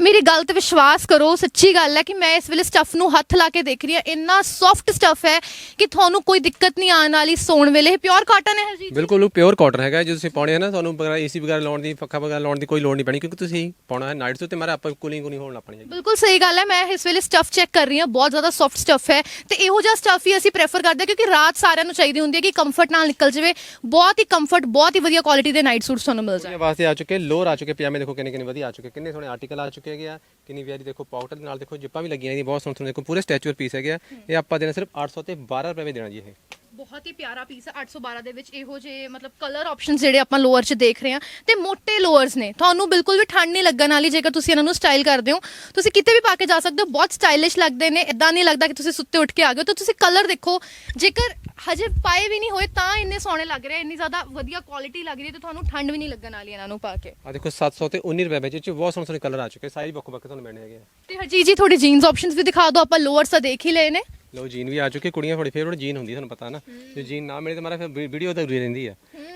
ਮੇਰੀ ਗੱਲ ਤੇ ਵਿਸ਼ਵਾਸ ਕਰੋ ਸੱਚੀ ਗੱਲ ਹੈ ਕਿ ਮੈਂ ਇਸ ਵੇਲੇ ਸਟੱਫ ਨੂੰ ਹੱਥ ਲਾ ਕੇ ਦੇਖ ਰਹੀ ਹਾਂ। ਇੰਨਾ ਸੌਫਟ ਸਟੱਫ ਹੈ ਕਿ ਤੁਹਾਨੂੰ ਕੋਈ ਦਿੱਕਤ ਨਹੀਂ ਆਉਣ ਵਾਲੀ ਸੌਣ ਵੇਲੇ। ਪਿਓਰ ਕਾਟਨ ਹੈ ਹਰਜੀਤ ਬਿਲਕੁਲ ਉਹ ਪਿਓਰ ਕਾਟਨ ਹੈਗਾ। ਜੇ ਤੁਸੀਂ ਪਾਉਣੇ ਹੈ ਨਾ ਤੁਹਾਨੂੰ ਵਗੈਰਾ ਏਸੀ ਵਗੈਰਾ ਲਾਉਣ ਦੀ ਪੱਖਾ ਵਗੈਰਾ ਲਾਉਣ ਦੀ ਕੋਈ ਲੋੜ ਨਹੀਂ ਪੈਣੀ ਕਿਉਂਕਿ ਤੁਸੀਂ ਪਾਉਣਾ ਹੈ ਨਾਈਟ ਸੂਟ ਤੇ ਮਾਰਾ ਆਪਾਂ ਕੂਲਿੰਗ ਨਹੀਂ ਹੋਣ ਹੈਗੀ। ਬਿਲਕੁਲ ਸਹੀ ਗੱਲ ਹੈ। ਮੈਂ ਇਸ ਵੇਲੇ ਸਟੱਫ ਚੈੱਕ ਕਰ ਰਹੀ ਹਾਂ। ਬਹੁਤ ਜ਼ਿਆਦਾ ਸੌਫਟ ਸਟੱਫ ਹੈ। ਤੇ ਇਹੋ ਜਿਹਾ ਸਟੱਫ ਹੀ ਅਸੀਂ ਪ੍ਰੇਫਰ ਕਰਦੇ ਹਾਂ ਕਿਉਂਕਿ ਰਾਤ ਸਾਰਿਆਂ ਨੂੰ ਚਾਹੀਦੀ ਹੁੰਦੀ ਹੈ ਕਿ ਕੰਫਰਟ ਨਾਲ ਨਿਕਲ ਜਾਵੇ। ਬਹੁਤ ਹੀ ਕੰਫਰਟ ਬਹੁਤ ਹੀ ਵਧੀਆ ਕੁਆਲਿਟੀ ਦੇ ਨਾਈਟ ਸੂਟਸ ਤੁਹਾਨੂੰ ਮਿਲ ਜਾਣ। ਕੁੜੀਆਂ ਵਾਸਤੇ ਆ ਚੁੱਕੇ ਲੋਅਰ ਆ ਚੁੱਕੇ ਪਜਾਮੇ ਦੇਖੋ ਕਿੰਨੇ ਕਿੰਨੇ ਵਧੀਆ ਆ ਚੁੱਕੇ ਕਿੰਨੇ ਸੋਹਣੇ ਆਰਟੀਕਲ ਆ ਚੁੱਕੇ। ਹੈਗੇ ਆ ਕਿੰਨੀ ਪਿਆਰੀ ਦੇਖੋ ਪਾਊਡਰ ਦੇ ਨਾਲ ਦੇਖੋ ਜਿੱਪਾਂ ਵੀ ਲੱਗੀਆਂ ਨੇ, ਬਹੁਤ ਸੋਹਣੇ ਸੋਹਣੇ ਦੇਖੋ ਪੂਰੇ ਸਟੈਚੂਅਰ ਪੀਸ ਹੈਗੇ ਆ। ਇਹ ਆਪਾਂ ਦੇਣਾ ਸਿਰਫ 800 ਤੇ 12 ਰੁਪਏ ਵਿੱਚ ਦੇਣਾ ਜੀ ਇਹ। ਬਹੁਤ ਹੀ ਪਿਆਰਾ ਪੀਸ ਹੈ 812 ਦੇ ਵਿੱਚ ਇਹੋ ਜਿਹੇ ਮਤਲਬ ਕਲਰ ਆਪਸ਼ਨਸ ਜਿਹੜੇ ਆਪਾਂ ਲੋਅਰ 'ਚ ਦੇਖ ਰਹੇ ਹਾਂ ਤੇ ਮੋٹے ਲੋਅਰਸ ਨੇ। ਤੁਹਾਨੂੰ ਬਿਲਕੁਲ ਵੀ ਠੰਡ ਨਹੀਂ ਲੱਗਣ ਵਾਲੀ ਜੇਕਰ ਤੁਸੀਂ ਇਹਨਾਂ ਨੂੰ ਸਟਾਈਲ ਕਰਦੇ ਹੋ। ਤੁਸੀਂ ਕਿਤੇ ਵੀ ਪਾ ਕੇ ਜਾ ਸਕਦੇ ਹੋ ਬਹੁਤ ਸਟਾਈਲਿਸ਼ ਲੱਗਦੇ ਨੇ ਇਦਾਂ ਨਹੀਂ ਲੱਗਦਾ ਕਿ ਤੁਸੀਂ ਸੁੱਤੇ ਉੱਠ ਕੇ ਆ ਗਏ ਹੋ। ਤਾਂ ਤੁਸੀਂ ਕਲਰ ਦੇਖੋ ਜੇਕਰ ਹਜੇ ਪਾਏ ਵੀ ਨਹੀਂ ਹੋਏ ਤਾਂ ਇੰਨੇ ਸੋਹਣੇ ਲੱਗ ਰਹੇ ਇੰਨੀ ਜ਼ਿਆਦਾ ਵਧੀਆ ਕੁਆਲਿਟੀ ਲੱਗ ਰਹੀ ਹੈ ਤੇ ਤੁਹਾਨੂੰ ਠੰਡ ਵੀ ਨਹੀਂ ਲੱਗਣ ਵਾਲੀ ਇਹਨਾਂ ਨੂੰ ਪਾ ਕੇ। ਆ ਦੇਖੋ 700 ਤੇ 19 ਰੁਪਏ ਵਿੱਚ ਇਹ 'ਚ ਬਹੁਤ ਸੋਹਣੇ ਸੋਹਣੇ ਕਲਰ ਆ ਚੁੱਕੇ ਸਾਈਜ਼ ਵੱਖੋ ਵੱਖ ਤੁਹਾਨੂੰ ਮਿਲਣੇ ਹੈਗੇ ਆ। ਤੇ ਹਰਜੀਤ ਜੀ ਥੋੜੀ ਜੀਨਸ ਆਪਸ਼ਨਸ ਵੀ ਦਿਖਾ ਦਿਓ ਆਪਾਂ ਲੋਅਰਸ ਤਾਂ ਦੇਖ ਹੀ ਲਏ ਨੇ। ਲੋ ਜੀਨ ਵੀ ਆ ਚੁੱਕੀ ਕੁੜੀਆਂ ਤੁਹਾਡੀ ਫੇਵਰਟ ਜੀਨ ਹੁੰਦੀ ਤੁਹਾਨੂੰ ਪਤਾ ਨਾ। ਜੇ ਜੀਨ ਨਾ ਮਿਲੇ ਤਾਂ ਮਾਰਾ ਫਿਰ ਵੀਡੀਓ ਤਾਂ ਉਰੀ ਰਹਿੰਦੀ ਆ।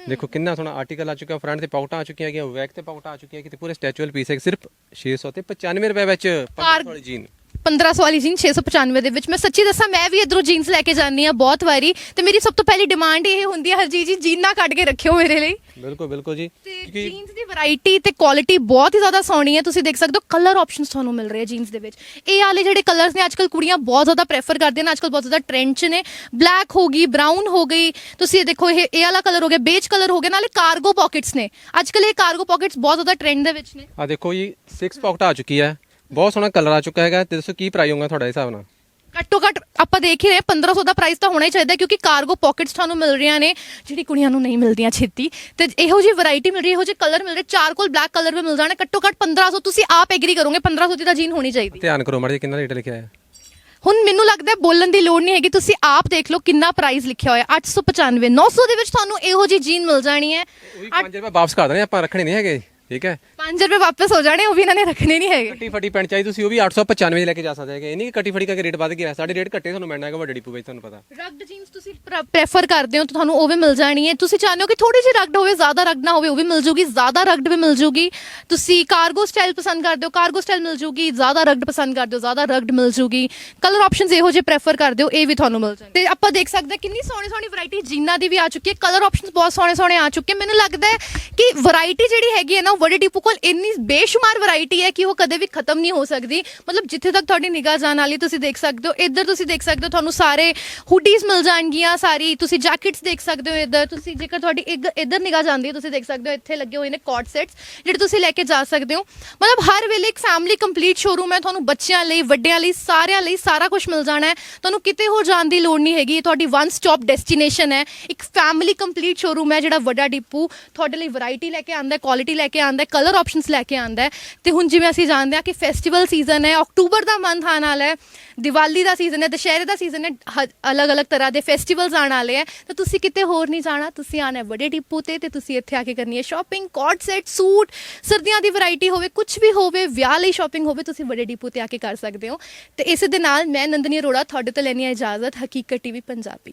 ਦੇਖੋ ਕਿੰਨਾ ਸੋਹਣਾ ਆਰਟੀਕਲ ਆ ਚੁੱਕਾ ਫਰੰਟ ਤੇ ਪਾਉਟਾਂ ਆ ਚੁੱਕੀਆਂ ਹੈਗੀਆਂ ਬੈਕ ਤੇ ਪਾਉਟਾਂ ਆ ਚੁੱਕੀਆਂ ਕਿਤੇ ਪੂਰੇ ਸਟੈਚੂਅਲ ਪੀਸ ਹੈ ਸਿਰਫ 600 ਤੇ 95 ਰੁਪਏ ਵਿੱਚ 500 ਵਾਲੀ ਜੀਨ। 1500 ਵਾਲੀ ਜੀਨ 695 ਦੇ ਵਿੱਚ। ਮੈਂ ਸੱਚੀ ਦੱਸਾਂ ਮੈਂ ਵੀ ਇਧਰੋਂ ਜੀਨਸ ਲੈ ਕੇ ਜਾਂਦੀ ਆ ਬਹੁਤ ਵਾਰੀ ਤੇ ਮੇਰੀ ਸਭ ਤੋਂ ਪਹਿਲੀ ਡਿਮਾਂਡ ਇਹ ਹੁੰਦੀ ਹੈ ਹਰਜੀਤ ਜੀ ਜੀਨ ਨਾ ਕੱਢ ਕੇ ਰੱਖਿਓ ਮੇਰੇ ਲਈ। ਬਿਲਕੁਲ ਬਿਲਕੁਲ ਜੀ। ਕਿਉਂਕਿ ਜੀਨਸ ਦੀ ਵੈਰਾਈਟੀ ਤੇ ਕੁਆਲਿਟੀ ਬਹੁਤ ਹੀ ਜ਼ਿਆਦਾ ਸੋਹਣੀ ਹੈ। ਤੁਸੀਂ ਦੇਖ ਸਕਦੇ ਹੋ ਕਲਰ ਆਪਸ਼ਨਸ ਤੁਹਾਨੂੰ ਮਿਲ ਰਹੇ ਆ ਜੀਨਸ ਦੇ ਵਿੱਚ। ਇਹ ਵਾਲੇ ਜਿਹੜੇ ਕਲਰਸ ਨੇ ਅੱਜਕੱਲ ਕੁੜੀਆਂ ਬਹੁਤ ਜ਼ਿਆਦਾ ਪ੍ਰੈਫਰ ਕਰਦੀਆਂ ਨੇ ਅੱਜਕੱਲ ਬਹੁਤ ਜ਼ਿਆਦਾ ਟ੍ਰੈਂਡ 'ਚ ਨੇ। ਬਲੈਕ ਹੋ ਗਈ ਬ੍ਰਾਊਨ ਹੋ ਗਈ ਤੁਸੀਂ ਇਹ ਦੇਖੋ ਇਹ ਇਹ ਵਾਲਾ ਕਲਰ ਹੋ ਗਿਆ ਬੇਜ ਕਲਰ ਹੋ ਗਿਆ ਨਾਲੇ ਕਾਰਗੋ ਪਾਕਟਸ ਨੇ। ਅੱਜਕੱਲ ਇਹ ਕਾਰਗੋ ਪਾਕਟਸ ਬਹੁਤ ਜ਼ਿਆਦਾ ਟ੍ਰੈਂਡ ਦੇ ਵਿੱਚ ਨੇ। ਆ ਦੇਖੋ ਜੀ 6 ਪਾਕਟ ਆ ਚੁੱਕੀ ਹੈ। ਬਹੁਤ ਸੋਹਣਾ ਕਲਰ ਆ ਚੁੱਕਾ ਹੈਗਾ ਤੇ ਦੱਸੋ ਕੀ ਪ੍ਰਾਈਸ ਹੋਊਗਾ ਤੁਹਾਡੇ ਹਿਸਾਬ ਨਾਲ? ਘੱਟੋ ਘੱਟ ਆਪਾਂ ਦੇਖ ਹੀ ਰਹੇ 1500 ਦਾ ਪ੍ਰਾਈਸ ਤਾਂ ਹੋਣਾ ਹੀ ਚਾਹੀਦਾ ਕਿਉਂਕਿ ਕਾਰਗੋ ਪਾਕਟਸ ਤੁਹਾਨੂੰ ਮਿਲ ਰਹੀਆਂ ਨੇ ਜਿਹੜੀ ਕੁੜੀਆਂ ਨੂੰ ਨਹੀਂ ਮਿਲਦੀਆਂ ਛੇਤੀ। ਤੇ ਇਹੋ ਜਿਹੀ ਵੈਰਾਈਟੀ ਮਿਲ ਰਹੀ ਹੈ ਇਹੋ ਜਿਹੇ ਕਲਰ ਮਿਲ ਰਹੇ ਚਾਰਕੋਲ ਬਲੈਕ ਕਲਰ ਵੀ ਮਿਲ ਜਾਣੇ ਘੱਟੋ ਘੱਟ 1500 ਤੁਸੀਂ ਆਪ ਐਗਰੀ ਕਰੋਗੇ 1500 ਦੀ ਤਾਂ ਜੀਨ ਹੋਣੀ ਚਾਹੀਦੀ। ਧਿਆਨ ਕਰੋ ਮਾੜੀ ਕਿੰਨਾ ਰੇਟ ਲਿਖਿਆ ਹੈ ਹੁਣ ਮੈਨੂੰ ਲੱਗਦਾ ਹੈ ਬੋਲਣ ਦੀ ਲੋੜ ਨਹੀਂ ਹੈਗੀ ਤੁਸੀਂ ਆਪ ਦੇਖ ਲਓ ਕਿੰਨਾ ਪ੍ਰਾਈਸ ਲਿਖਿਆ ਹੋਇਆ 895 900 ਦੇ ਵਿੱਚ ਤੁਹਾਨੂੰ ਇਹੋ ਜਿਹੀ ਜੀਨ ਮਿਲ ਜਾਣੀ ਹੈ। ਉਹ ਵੀ 5 ਰੁਪਏ ਵਾਪਸ ਕਰ ਦੇਣੇ ਆਪਾਂ ਰੱਖਣੇ ਨਹੀਂ ਹੈਗੇ। ਠੀਕ ਹੈ? 5 ਰੁਪਏ ਵਾਪਸ ਹੋ ਜਾਣੇ ਉਹ ਵੀ ਇਹਨਾਂ ਨੇ ਰੱਖਣੇ ਨਹੀਂ ਹੈਗੇ। ਕੱਟੀ ਫਟੀ ਪੈਂਟ ਚਾਹੀਦੀ ਤੁਸੀਂ ਉਹ ਵੀ 895 ਦੀ ਲੈ ਕੇ ਜਾ ਸਕਦੇ ਹੈਗੇ। ਇਹ ਨਹੀਂ ਕਿ ਕੱਟੀ ਫਟੀ ਕਰਕੇ ਰੇਟ ਵੱਧ ਗਿਆ ਸਾਡੇ ਰੇਟ ਘੱਟੇ ਤੁਹਾਨੂੰ ਮਿਲਣਾ ਹੈਗਾ ਵੱਡੇ ਡਿਪੂ ਵਿੱਚ ਤੁਹਾਨੂੰ ਪਤਾ। ਰਗਡ ਜੀਨਸ ਤੁਸੀਂ ਪ੍ਰੈਫਰ ਕਰਦੇ ਹੋ ਤਾਂ ਤੁਹਾਨੂੰ ਉਹ ਵੀ ਮਿਲ ਜਾਣੀ ਹੈ ਤੁਸੀਂ ਚਾਹੁੰਦੇ ਹੋ ਕਿ ਥੋੜੀ ਜਿਹੀ ਰਗਡ ਹੋਵੇ ਜ਼ਿਆਦਾ ਰਗਡ ਨਾ ਹੋਵੇ ਉਹ ਵੀ ਮਿਲ ਜੂਗੀ ਜ਼ਿਆਦਾ ਰਗਡ ਵੀ ਮਿਲ ਜੂਗੀ। ਤੁਸੀਂ ਕਾਰਗੋ ਸਟਾਈਲ ਪਸੰਦ ਕਰਦੇ ਹੋ ਕਾਰਗੋ ਸਟਾਈਲ ਮਿਲ ਜੂਗੀ ਜ਼ਿਆਦਾ ਰਗਡ ਪਸੰਦ ਕਰਦੇ ਹੋ ਜ਼ਿਆਦਾ ਰਗਡ ਮਿਲ ਜੂਗੀ। ਕਲਰ ਆਪਸ਼ਨਸ ਇਹੋ ਜਿਹੇ ਪ੍ਰੈਫਰ ਕਰਦੇ ਹੋ ਇਹ ਵੀ ਤੁਹਾਨੂੰ ਮਿਲ ਜਾਣਗੇ। ਤੇ ਆਪਾਂ ਦੇਖ ਸਕਦੇ ਹਾਂ ਕਿੰਨੀ ਸੋਹਣੀ ਸੋਹਣੀ ਵੈਰਾਈਟੀ ਜੀਨਾਂ ਦੀ ਵੀ ਆ ਚੁੱਕੀ ਹੈ। ਕਲਰ ਆਪਸ਼ਨਸ ਬਹੁਤ ਸੋਹਣੇ ਸੋਹਣੇ ਆ ਚੁੱਕੇ। ਮੈਨੂੰ ਲੱਗਦਾ ਹੈ ਕਿ ਵੈਰਾਈਟੀ ਜਿਹੜੀ ਹੈਗੀ ਹੈ ਨਾ ਉਹ ਵੱਡੇ ਡਿਪੂ ਕੋਲ ਇੰਨੀ ਬੇਸ਼ੁਮਾਰ ਵੈਰਾਈਟੀ ਹੈ ਕਿ ਉਹ ਕਦੇ ਵੀ ਖਤਮ ਨਹੀਂ ਹੋ ਸਕਦੀ। ਮਤਲਬ ਜਿੱਥੇ ਤੱਕ ਤੁਹਾਡੀ ਨਿਗਾਹ ਜਾਣ ਵਾਲੀ ਤੁਸੀਂ ਦੇਖ ਸਕਦੇ ਹੋ, ਇੱਧਰ ਤੁਸੀਂ ਦੇਖ ਸਕਦੇ ਹੋ ਤੁਹਾਨੂੰ ਸਾਰੇ ਹੁਡੀਜ਼ ਮਿਲ ਜਾਣਗੀਆਂ, ਸਾਰੀ ਤੁਸੀਂ ਜੈਕਟਸ ਦੇਖ ਸਕਦੇ ਹੋ ਇੱਧਰ। ਤੁਸੀਂ ਜੇਕਰ ਤੁਹਾਡੀ ਇੱਕ ਇੱਧਰ ਨਿਗਾਹ ਜਾਂਦੀ ਹੈ, ਤੁਸੀਂ ਦੇਖ ਸਕਦੇ ਹੋ ਇੱਥੇ ਲੱਗੇ ਹੋਏ ਨੇ ਕੋਟ ਸੈਟਸ ਜਿਹੜੇ ਤੁਸੀਂ ਲੈ ਕੇ ਜਾ ਸਕਦੇ ਹੋ। ਮਤਲਬ ਹਰ ਵੇਲੇ ਇੱਕ ਫੈਮਿਲੀ ਕੰਪਲੀਟ ਸ਼ੋਰੂਮ ਹੈ, ਤੁਹਾਨੂੰ ਬੱਚਿਆਂ ਲਈ, ਵੱਡਿਆਂ ਲਈ, ਸਾਰਿਆਂ ਲਈ ਸਾਰਾ ਕੁਝ ਮਿਲ ਜਾਣਾ ਹੈ। ਤੁਹਾਨੂੰ ਕਿਤੇ ਹੋਰ ਜਾਣ ਦੀ ਲੋੜ ਨਹੀਂ ਹੈਗੀ, ਤੁਹਾਡੀ ਵਨ ਸਟਾਪ ਡੈਸਟੀਨੇਸ਼ਨ ਹੈ। ਇੱਕ ਫੈਮਿਲੀ ਕੰਪਲੀਟ ਸ਼ੋਰੂਮ ਹੈ ਜਿਹੜਾ ਵੱਡਾ ਡਿਪੂ ਤੁਹਾਡੇ ਲਈ ਵੈਰਾਈਟੀ ਲੈ ਕੇ ਆਂਦਾ ਹੈ ਕੁਆਲਿਟੀ ਲੈ ਕੇ ਆਂਦਾ ਕਲਰ ਆਪਸ਼ਨਸ ਲੈ ਕੇ ਆਂਦਾ ਹੈ। ਤੇ ਹੁਣ ਜਿਵੇਂ ਅਸੀਂ ਜਾਣਦੇ ਹਾਂ ਕਿ ਫੈਸਟੀਵਲ ਸੀਜ਼ਨ ਹੈ, ਅਕਤੂਬਰ ਦਾ ਮੰਥ ਆਉਣ ਵਾਲਾ ਹੈ, ਦੀਵਾਲੀ ਦਾ ਸੀਜ਼ਨ ਹੈ, ਦੁਸ਼ਹਿਰੇ ਦਾ ਸੀਜ਼ਨ ਹੈ ਅਲੱਗ-ਅਲੱਗ ਤਰ੍ਹਾਂ ਦੇ ਫੈਸਟੀਵਲਸ ਆਉਣ ਵਾਲੇ ਹੈ। ਤਾਂ ਤੁਸੀਂ ਕਿਤੇ ਹੋਰ ਨਹੀਂ ਜਾਣਾ, ਤੁਸੀਂ ਆਣਾ ਹੈ ਵੱਡੇ ਡਿਪੂ ਤੇ ਤੇ ਤੁਸੀਂ ਇੱਥੇ ਆ ਕੇ ਕਰਨੀ ਹੈ ਸ਼ਾਪਿੰਗ ਕੋਟ ਸੈਟ ਸੂਟ, ਸਰਦੀਆਂ ਦੀ ਵੈਰਾਈਟੀ ਹੋਵੇ ਕੁਝ ਵੀ ਹੋਵੇ, ਵਿਆਹ ਲਈ ਸ਼ਾਪਿੰਗ ਹੋਵੇ, ਤੁਸੀਂ ਵੱਡੇ ਡਿਪੂ ਤੇ ਆ ਕੇ ਕਰ ਸਕਦੇ ਹੋ। ਤੇ ਇਸ ਦੇ ਨਾਲ ਮੈਂ ਨੰਦਨੀ ਅਰੋੜਾ ਤੁਹਾਡੇ ਤੋਂ ਲੈਣੀ ਹੈ ਇਜਾਜ਼ਤ, ਹਕੀਕਤ ਟੀਵੀ ਪੰਜਾਬੀ।